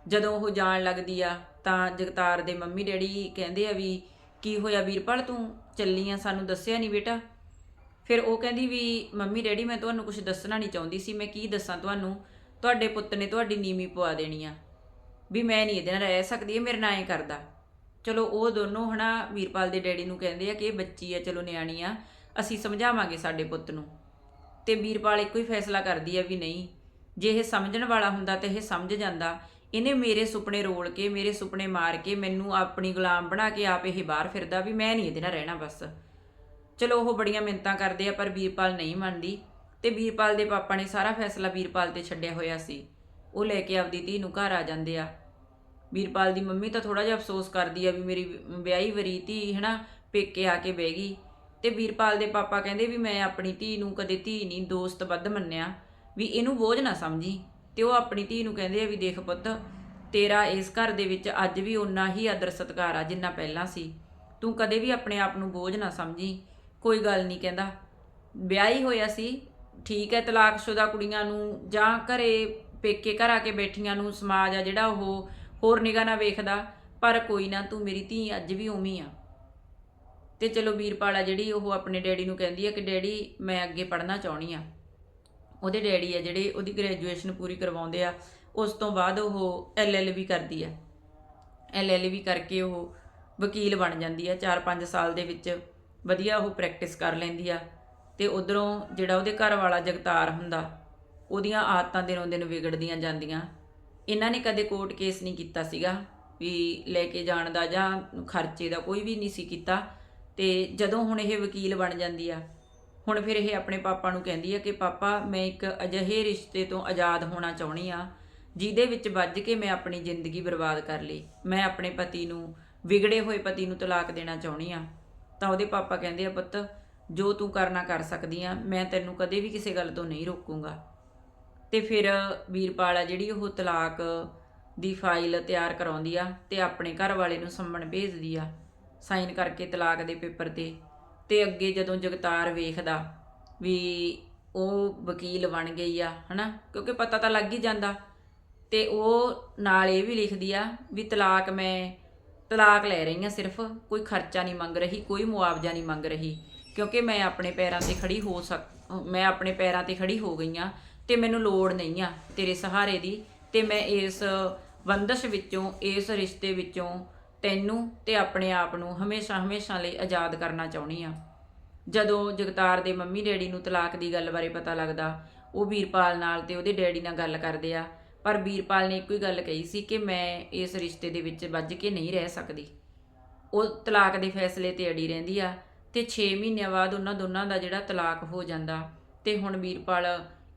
ਜਦੋਂ ਉਹ ਜਾਣ ਲੱਗਦੀ ਆ, ਤਾਂ ਜਗਤਾਰ ਦੇ ਮੰਮੀ ਡੈਡੀ ਕਹਿੰਦੇ ਆ ਵੀ, ਕੀ ਹੋਇਆ ਵੀਰਪਾਲ, ਤੂੰ ਚੱਲੀ ਆ? ਸਾਨੂੰ ਦੱਸਿਆ ਨਹੀਂ ਬੇਟਾ? ਫਿਰ ਉਹ ਕਹਿੰਦੀ ਵੀ, ਮੰਮੀ ਡੈਡੀ, ਮੈਂ ਤੁਹਾਨੂੰ ਕੁਝ ਦੱਸਣਾ ਨਹੀਂ ਚਾਹੁੰਦੀ ਸੀ। ਮੈਂ ਕੀ ਦੱਸਾਂ ਤੁਹਾਨੂੰ? ਤੁਹਾਡੇ ਪੁੱਤ ਨੇ ਤੁਹਾਡੀ ਨੀਵੀਂ ਪਵਾ ਦੇਣੀ ਆ। ਵੀ ਮੈਂ ਨਹੀਂ ਇਹਦੇ ਨਾਲ ਰਹਿ ਸਕਦੀ, ਇਹ ਮੇਰੇ ਨਾਲ ਐ ਕਰਦਾ। ਚਲੋ ਉਹ ਦੋਨੋਂ ਹਨਾ ਵੀਰਪਾਲ ਦੇ ਡੈਡੀ ਨੂੰ ਕਹਿੰਦੇ ਆ ਕਿ ਇਹ ਬੱਚੀ ਆ, ਚਲੋ ਨਿਆਣੀ ਆ, ਅਸੀਂ ਸਮਝਾਵਾਂਗੇ ਸਾਡੇ ਪੁੱਤ ਨੂੰ। ਤੇ ਵੀਰਪਾਲ ਇੱਕੋ ਹੀ ਫੈਸਲਾ ਕਰਦੀ ਆ ਵੀ ਨਹੀਂ, ਜੇ ਇਹ ਸਮਝਣ ਵਾਲਾ ਹੁੰਦਾ ਤੇ ਇਹ ਸਮਝ ਜਾਂਦਾ। ਇਹਨੇ ਮੇਰੇ ਸੁਪਨੇ ਰੋਲ ਕੇ, ਮੇਰੇ ਸੁਪਨੇ ਮਾਰ ਕੇ, ਮੈਨੂੰ ਆਪਣੀ ਗੁਲਾਮ ਬਣਾ ਕੇ ਆਪ ਇਹ ਬਾਹਰ ਫਿਰਦਾ ਵੀ ਮੈਂ ਨਹੀਂ ਇਹਦੇ ਨਾਲ ਰਹਿਣਾ ਬਸ। ਚਲੋ ਉਹ ਬੜੀਆਂ ਮਿੰਤਾਂ ਕਰਦੇ ਆ, ਪਰ ਵੀਰਪਾਲ ਨਹੀਂ ਮੰਨਦੀ। ਤੇ ਵੀਰਪਾਲ ਦੇ ਪਾਪਾ ਨੇ ਸਾਰਾ ਫੈਸਲਾ ਵੀਰਪਾਲ ਤੇ ਛੱਡਿਆ ਹੋਇਆ ਸੀ। ਉਹ ਲੈ ਕੇ ਆਪਦੀ ਧੀ ਨੂੰ ਘਰ ਆ ਜਾਂਦੇ ਆ। ਵੀਰਪਾਲ ਦੀ ਮੰਮੀ ਤਾਂ ਥੋੜਾ ਜਿਹਾ ਅਫਸੋਸ ਕਰਦੀ ਆ ਵੀ ਮੇਰੀ ਵਿਆਹੀ ਵਰੀ ਧੀ ਹਨਾ ਪੇਕੇ ਆ ਕੇ ਬਹਿ ਗਈ। ਤੇ ਵੀਰਪਾਲ ਦੇ ਪਾਪਾ ਕਹਿੰਦੇ ਵੀ ਮੈਂ ਆਪਣੀ ਧੀ ਨੂੰ ਕਦੇ ਧੀ ਨਹੀਂ, ਦੋਸਤ ਵੱਧ ਮੰਨਿਆ। ਵੀ ਇਹਨੂੰ ਬੋਝ ਨਾ ਸਮਝੀ। ਤੇ ਉਹ ਆਪਣੀ ਧੀ ਨੂੰ ਕਹਿੰਦੇ ਆ ਵੀ ਦੇਖ ਪੁੱਤ, ਤੇਰਾ ਇਸ ਘਰ ਦੇ ਵਿੱਚ ਅੱਜ ਵੀ ਉਨਾ ਹੀ ਆਦਰ ਸਤਿਕਾਰ ਆ ਜਿੰਨਾ ਪਹਿਲਾਂ ਸੀ। ਤੂੰ ਕਦੇ ਵੀ ਆਪਣੇ ਆਪ ਨੂੰ ਬੋਝ ਨਾ ਸਮਝੀ। ਕੋਈ ਗੱਲ ਨਹੀਂ ਕਹਿੰਦਾ। ਵਿਆਹੀ ਹੋਇਆ ਸੀ। ਠੀਕ ਹੈ, ਤਲਾਕਸ਼ੁਦਾ ਕੁੜੀਆਂ ਨੂੰ ਜਾਂ ਘਰੇ ਪੇਕੇ ਘਰ ਆ ਕੇ ਬੈਠੀਆਂ ਨੂੰ ਸਮਾਜ ਆ ਜਿਹੜਾ ਉਹ ਹੋਰ ਨਿਗਾਹ ਨਾਲ ਵੇਖਦਾ, ਪਰ ਕੋਈ ਨਾ ਤੂੰ ਮੇਰੀ ਧੀ ਅੱਜ ਵੀ ਉਵੇਂ ਆ। ਤੇ ਚਲੋ ਵੀਰਪਾਲ ਆ ਜਿਹੜੀ ਉਹ ਆਪਣੇ ਡੈਡੀ ਨੂੰ ਕਹਿੰਦੀ ਆ ਕਿ ਡੈਡੀ ਮੈਂ ਅੱਗੇ ਪੜ੍ਹਨਾ ਚਾਹਣੀ ਆ। ਉਹਦੇ ਡੈਡੀ ਆ ਜਿਹੜੇ ਉਹਦੀ ਗ੍ਰੈਜੂਏਸ਼ਨ ਪੂਰੀ ਕਰਵਾਉਂਦੇ ਆ, ਉਸ ਤੋਂ ਬਾਅਦ ਉਹ ਐਲਐਲਬੀ ਕਰਦੀ ਆ। ਐਲਐਲਬੀ ਕਰਕੇ ਉਹ ਵਕੀਲ ਬਣ ਜਾਂਦੀ ਆ 4-5 ਸਾਲ ਦੇ ਵਿੱਚ ਵਧੀਆ ਉਹ ਪ੍ਰੈਕਟਿਸ ਕਰ ਲੈਂਦੀ ਆ। ਤੇ ਉਧਰੋਂ ਜਿਹੜਾ ਉਹਦੇ ਘਰ ਵਾਲਾ ਜਗਤਾਰ ਹੁੰਦਾ, ਉਹਦੀਆਂ ਆਦਤਾਂ ਦਿਨੋਂ ਦਿਨ ਵਿਗੜਦੀਆਂ ਜਾਂਦੀਆਂ। ਇਹਨਾਂ ਨੇ ਕਦੇ ਕੋਰਟ ਕੇਸ ਨਹੀਂ ਕੀਤਾ ਸੀਗਾ ਵੀ ਲੈ ਕੇ ਜਾਣ ਦਾ ਜਾਂ ਖਰਚੇ ਦਾ ਕੋਈ ਵੀ ਨਹੀਂ ਸੀ ਕੀਤਾ। ਤੇ ਜਦੋਂ ਹੁਣ ਇਹ ਵਕੀਲ ਬਣ ਜਾਂਦੀ ਆ, ਹੁਣ ਫਿਰ ਇਹ ਆਪਣੇ ਪਾਪਾ ਨੂੰ ਕਹਿੰਦੀ ਆ ਕਿ ਪਾਪਾ, ਮੈਂ ਇੱਕ ਅਜਿਹੇ ਰਿਸ਼ਤੇ ਤੋਂ ਆਜ਼ਾਦ ਹੋਣਾ ਚਾਹੁੰਦੀ ਆ, ਜਿਹਦੇ ਵਿੱਚ ਵੱਜ ਕੇ ਮੈਂ ਆਪਣੀ ਜ਼ਿੰਦਗੀ ਬਰਬਾਦ ਕਰ ਲਈ। ਮੈਂ ਆਪਣੇ ਪਤੀ ਨੂੰ, ਵਿਗੜੇ ਹੋਏ ਪਤੀ ਨੂੰ ਤਲਾਕ ਦੇਣਾ ਚਾਹੁੰਦੀ ਆ। ਤਾਂ ਉਹਦੇ ਪਾਪਾ ਕਹਿੰਦੇ ਆ, ਪੁੱਤ ਜੋ ਤੂੰ ਕਰਨਾ ਕਰ ਸਕਦੀ ਆ, ਮੈਂ ਤੈਨੂੰ ਕਦੇ ਵੀ ਕਿਸੇ ਗੱਲ ਤੋਂ ਨਹੀਂ ਰੋਕੂੰਗਾ। ਤੇ ਫਿਰ ਵੀਰਪਾਲ ਆ ਜਿਹੜੀ ਉਹ ਤਲਾਕ ਦੀ ਫਾਈਲ ਤਿਆਰ ਕਰਾਉਂਦੀ ਆ ਤੇ ਆਪਣੇ ਘਰ ਵਾਲੇ ਨੂੰ ਸੰਮਣ ਭੇਜਦੀ ਆ, ਸਾਈਨ ਕਰਕੇ ਤਲਾਕ ਦੇ ਪੇਪਰ ਤੇ। ਤੇ ਅੱਗੇ ਜਦੋਂ ਜਗਤਾਰ ਵੇਖਦਾ ਵੀ ਉਹ ਵਕੀਲ ਬਣ ਗਈ ਆ, ਹਨਾ, ਕਿਉਂਕਿ ਪਤਾ ਤਾਂ ਲੱਗ ਹੀ ਜਾਂਦਾ। ਤੇ ਉਹ ਨਾਲ ਇਹ ਵੀ ਲਿਖਦੀ ਆ ਵੀ ਤਲਾਕ ਮੈਂ, ਤਲਾਕ ਲੈ ਰਹੀ ਆ ਸਿਰਫ, ਕੋਈ ਖਰਚਾ ਨਹੀਂ ਮੰਗ ਰਹੀ, ਕੋਈ ਮੁਆਵਜ਼ਾ ਨਹੀਂ ਮੰਗ ਰਹੀ। ਕਿਉਂਕਿ ਮੈਂ ਆਪਣੇ ਪੈਰਾਂ ਤੇ ਖੜੀ ਹੋ ਸਕ, ਮੈਂ ਆਪਣੇ ਪੈਰਾਂ ਤੇ ਖੜੀ ਹੋ ਗਈ ਆ ਤੇ ਮੈਨੂੰ ਲੋੜ ਨਹੀਂ ਆ ਤੇਰੇ ਸਹਾਰੇ ਦੀ ਤੇ ਮੈਂ ਇਸ ਬੰਦਸ਼ ਵਿੱਚੋਂ, ਇਸ ਰਿਸ਼ਤੇ ਵਿੱਚੋਂ ਤੈਨੂੰ ਤੇ ਆਪਣੇ ਆਪ ਨੂੰ ਹਮੇਸ਼ਾ ਹਮੇਸ਼ਾ ਲਈ ਆਜ਼ਾਦ ਕਰਨਾ ਚਾਹੁੰਦੀ ਆ ਜਦੋਂ ਜਗਤਾਰ ਦੇ ਮੰਮੀ ਡੈਡੀ ਨੂੰ ਤਲਾਕ ਦੀ ਗੱਲ ਬਾਰੇ ਪਤਾ ਲੱਗਦਾ, ਉਹ ਵੀਰਪਾਲ ਨਾਲ ਤੇ ਉਹਦੇ ਡੈਡੀ ਨਾਲ ਗੱਲ ਕਰਦੇ ਆ, ਪਰ ਵੀਰਪਾਲ ਨੇ ਇੱਕੋ ਹੀ ਗੱਲ ਕਹੀ ਸੀ ਕਿ ਮੈਂ ਇਸ ਰਿਸ਼ਤੇ ਦੇ ਵਿੱਚ ਵੱਜ ਕੇ ਨਹੀਂ ਰਹਿ ਸਕਦੀ। ਉਹ ਤਲਾਕ ਦੇ ਫੈਸਲੇ ਤੇ ਅੜੀ ਰਹਿੰਦੀ ਆ ਤੇ 6 ਮਹੀਨਿਆਂ ਬਾਅਦ ਉਹਨਾਂ ਦੋਨਾਂ ਦਾ ਜਿਹੜਾ ਤਲਾਕ ਹੋ ਜਾਂਦਾ ਤੇ ਹੁਣ ਵੀਰਪਾਲ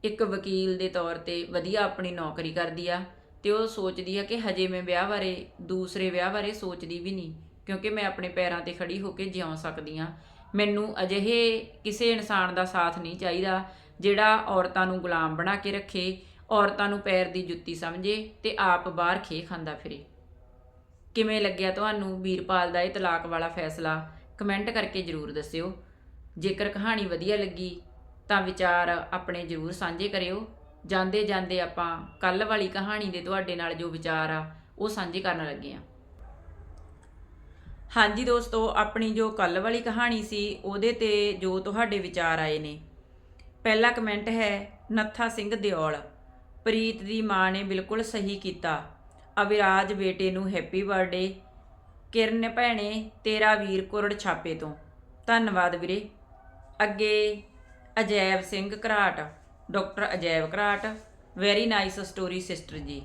ਇੱਕ ਵਕੀਲ ਦੇ ਤੌਰ ਤੇ ਵਧੀਆ ਆਪਣੀ ਨੌਕਰੀ ਕਰਦੀ ਆ ਤੇ ਉਹ ਸੋਚਦੀ ਆ ਕਿ ਹਜੇ ਮੈਂ ਵਿਆਹ ਬਾਰੇ, ਦੂਸਰੇ ਵਿਆਹ ਬਾਰੇ ਸੋਚਦੀ ਵੀ ਨਹੀਂ, ਕਿਉਂਕਿ ਮੈਂ ਆਪਣੇ ਪੈਰਾਂ ਤੇ ਖੜੀ ਹੋ ਕੇ ਜਿਉ ਸਕਦੀ ਆ। ਮੈਨੂੰ ਅਜਿਹੇ ਕਿਸੇ ਇਨਸਾਨ ਦਾ ਸਾਥ ਨਹੀਂ ਚਾਹੀਦਾ ਜਿਹੜਾ ਔਰਤਾਂ ਨੂੰ ਗੁਲਾਮ ਬਣਾ ਕੇ ਰੱਖੇ, ਔਰਤਾਂ ਨੂੰ ਪੈਰ ਦੀ ਜੁੱਤੀ ਸਮਝੇ ਤੇ ਆਪ ਬਾਹਰ ਖੇ ਖਾਂਦਾ ਫਿਰੇ। ਕਿਵੇਂ ਲੱਗਿਆ ਤੁਹਾਨੂੰ ਵੀਰਪਾਲ ਦਾ ਇਹ ਤਲਾਕ ਵਾਲਾ ਫੈਸਲਾ? ਕਮੈਂਟ ਕਰਕੇ ਜਰੂਰ ਦੱਸਿਓ। ਜੇਕਰ ਕਹਾਣੀ ਵਧੀਆ ਲੱਗੀ, ਤਾਂ ਵਿਚਾਰ ਆਪਣੇ ਜਰੂਰ ਸਾਂਝੇ ਕਰਿਓ। ਜਾਂਦੇ ਜਾਂਦੇ ਆਪਾਂ ਕੱਲ ਵਾਲੀ ਕਹਾਣੀ ਦੇ ਤੁਹਾਡੇ ਨਾਲ ਜੋ ਵਿਚਾਰ ਆ, ਉਹ ਸਾਂਝੇ ਕਰਨ ਲੱਗੇ ਆ। ਹਾਂਜੀ ਦੋਸਤੋ, ਆਪਣੀ ਜੋ ਕੱਲ ਵਾਲੀ ਕਹਾਣੀ ਸੀ, ਉਹਦੇ ਤੇ ਜੋ ਤੁਹਾਡੇ ਵਿਚਾਰ ਆਏ ਨੇ। ਪਹਿਲਾ ਕਮੈਂਟ ਹੈ, ਨੱਥਾ ਸਿੰਘ ਦਿਓਲ। ਪ੍ਰੀਤ ਦੀ ਮਾਂ ਨੇ ਬਿਲਕੁਲ ਸਹੀ ਕੀਤਾ। ਅਵਿਰਾਜ ਬੇਟੇ ਨੂੰ ਹੈਪੀ ਬਰਥਡੇ ਕਿਰਨ ਭੈਣੇ, ਤੇਰਾ ਵੀਰ ਕੁਰੜ ਛਾਪੇ ਤੋਂ। ਧੰਨਵਾਦ ਵੀਰੇ। ਅੱਗੇ Ajaib Singh Gharat, doctor Ajaib Gharat very nice story sister ji.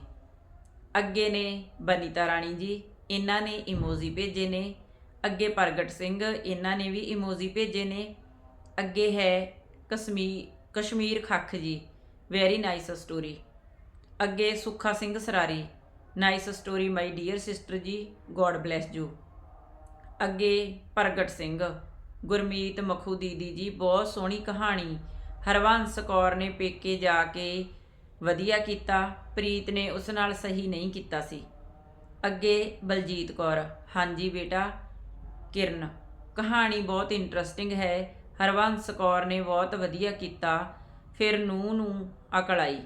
ਅੱਗੇ ਨੇ ਬਨੀਤਾ ਰਾਣੀ ਜੀ, ਇਹਨਾਂ ਨੇ ਇਮੋਜੀ ਭੇਜੇ ਨੇ। ਅੱਗੇ ਪ੍ਰਗਟ ਸਿੰਘ, ਇਹਨਾਂ ਨੇ ਵੀ ਇਮੋਜੀ ਭੇਜੇ ਨੇ। ਅੱਗੇ ਹੈ ਕਸ਼ਮੀਰ ਕਸ਼ਮੀਰ ਖੱਖ ਜੀ ਵੈਰੀ ਨਾਈਸ ਸਟੋਰੀ ਅੱਗੇ Sukha Singh Sarari nice story my dear sister ji God bless you ਅੱਗੇ ਪ੍ਰਗਟ ਸਿੰਘ। ਗੁਰਮੀਤ ਮਖੂ ਦੀਦੀ ਜੀ, ਬਹੁਤ ਸੋਹਣੀ ਕਹਾਣੀ। ਹਰਵੰਸ ਕੌਰ ਨੇ ਪੇਕੇ ਜਾ ਕੇ ਵਧੀਆ ਕੀਤਾ। ਪ੍ਰੀਤ ਨੇ ਉਸ ਨਾਲ ਸਹੀ ਨਹੀਂ ਕੀਤਾ ਸੀ। ਅੱਗੇ ਬਲਜੀਤ ਕੌਰ। ਹਾਂਜੀ ਬੇਟਾ, ਕਿਰਨ। ਕਹਾਣੀ ਬਹੁਤ ਇੰਟਰਸਟਿੰਗ ਹੈ। ਹਰਵੰਸ ਕੌਰ ਨੇ ਬਹੁਤ ਵਧੀਆ ਕੀਤਾ। ਫਿਰ ਨੂੰ ਨੂੰ ਅਕਲ ਆਈ।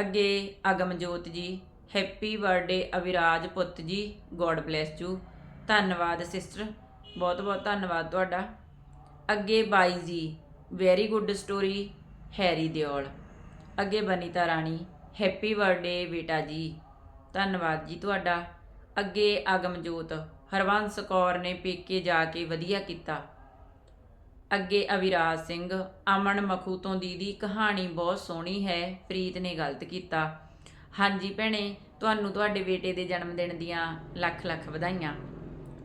ਅੱਗੇ ਅਗਮਜੋਤ ਜੀ। ਹੈਪੀ ਬਰਥਡੇ ਅਵਿਰਾਜ ਪੁੱਤ ਜੀ ਗੋਡ ਬlesਸ ਯੂ ਧੰਨਵਾਦ ਸਿਸਟਰ ਬਹੁਤ ਬਹੁਤ ਧੰਨਵਾਦ ਤੁਹਾਡਾ। ਅੱਗੇ ਬਾਈ ਜੀ very good story Harry Deol. ਅੱਗੇ ਬਨੀਤਾ ਰਾਣੀ, ਹੈਪੀ ਬਰਥਡੇ ਬੇਟਾ ਜੀ। ਧੰਨਵਾਦ ਜੀ ਤੁਹਾਡਾ। ਅੱਗੇ ਅਗਮਜੋਤ ਹਰਵੰਸ ਕੌਰ ਨੇ ਪੇਕੇ ਜਾ ਕੇ ਵਧੀਆ ਕੀਤਾ। ਅੱਗੇ ਅਵਿਰਾਜ ਸਿੰਘ, ਅਮਨ ਮਖੂ ਤੋਂ ਦੀਦੀ, ਕਹਾਣੀ ਬਹੁਤ ਸੋਹਣੀ ਹੈ, ਪ੍ਰੀਤ ਨੇ ਗਲਤ ਕੀਤਾ। ਹਾਂਜੀ ਭੈਣੇ, ਤੁਹਾਨੂੰ ਤੁਹਾਡੇ ਬੇਟੇ ਦੇ ਜਨਮ ਦਿਨ ਦੀਆਂ ਲੱਖ ਲੱਖ ਵਧਾਈਆਂ।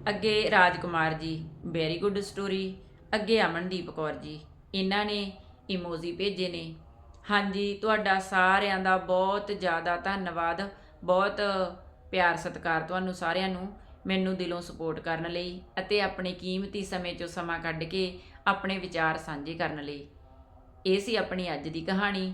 ਅੱਗੇ ਰਾਜਕੁਮਾਰ ਜੀ ਵੈਰੀ ਗੁੱਡ ਸਟੋਰੀ ਅੱਗੇ ਅਮਨਦੀਪ ਕੌਰ ਜੀ, ਇਹਨਾਂ ਨੇ ਇਮੋਜੀ ਭੇਜੇ ਨੇ। ਹਾਂਜੀ, ਤੁਹਾਡਾ ਸਾਰਿਆਂ ਦਾ ਬਹੁਤ ਜ਼ਿਆਦਾ ਧੰਨਵਾਦ, ਬਹੁਤ ਪਿਆਰ ਸਤਿਕਾਰ ਤੁਹਾਨੂੰ ਸਾਰਿਆਂ ਨੂੰ, ਮੈਨੂੰ ਦਿਲੋਂ ਸਪੋਰਟ ਕਰਨ ਲਈ ਅਤੇ ਆਪਣੇ ਕੀਮਤੀ ਸਮੇਂ 'ਚੋਂ ਸਮਾਂ ਕੱਢ ਕੇ ਆਪਣੇ ਵਿਚਾਰ ਸਾਂਝੇ ਕਰਨ ਲਈ। ਇਹ ਸੀ ਆਪਣੀ ਅੱਜ ਦੀ ਕਹਾਣੀ।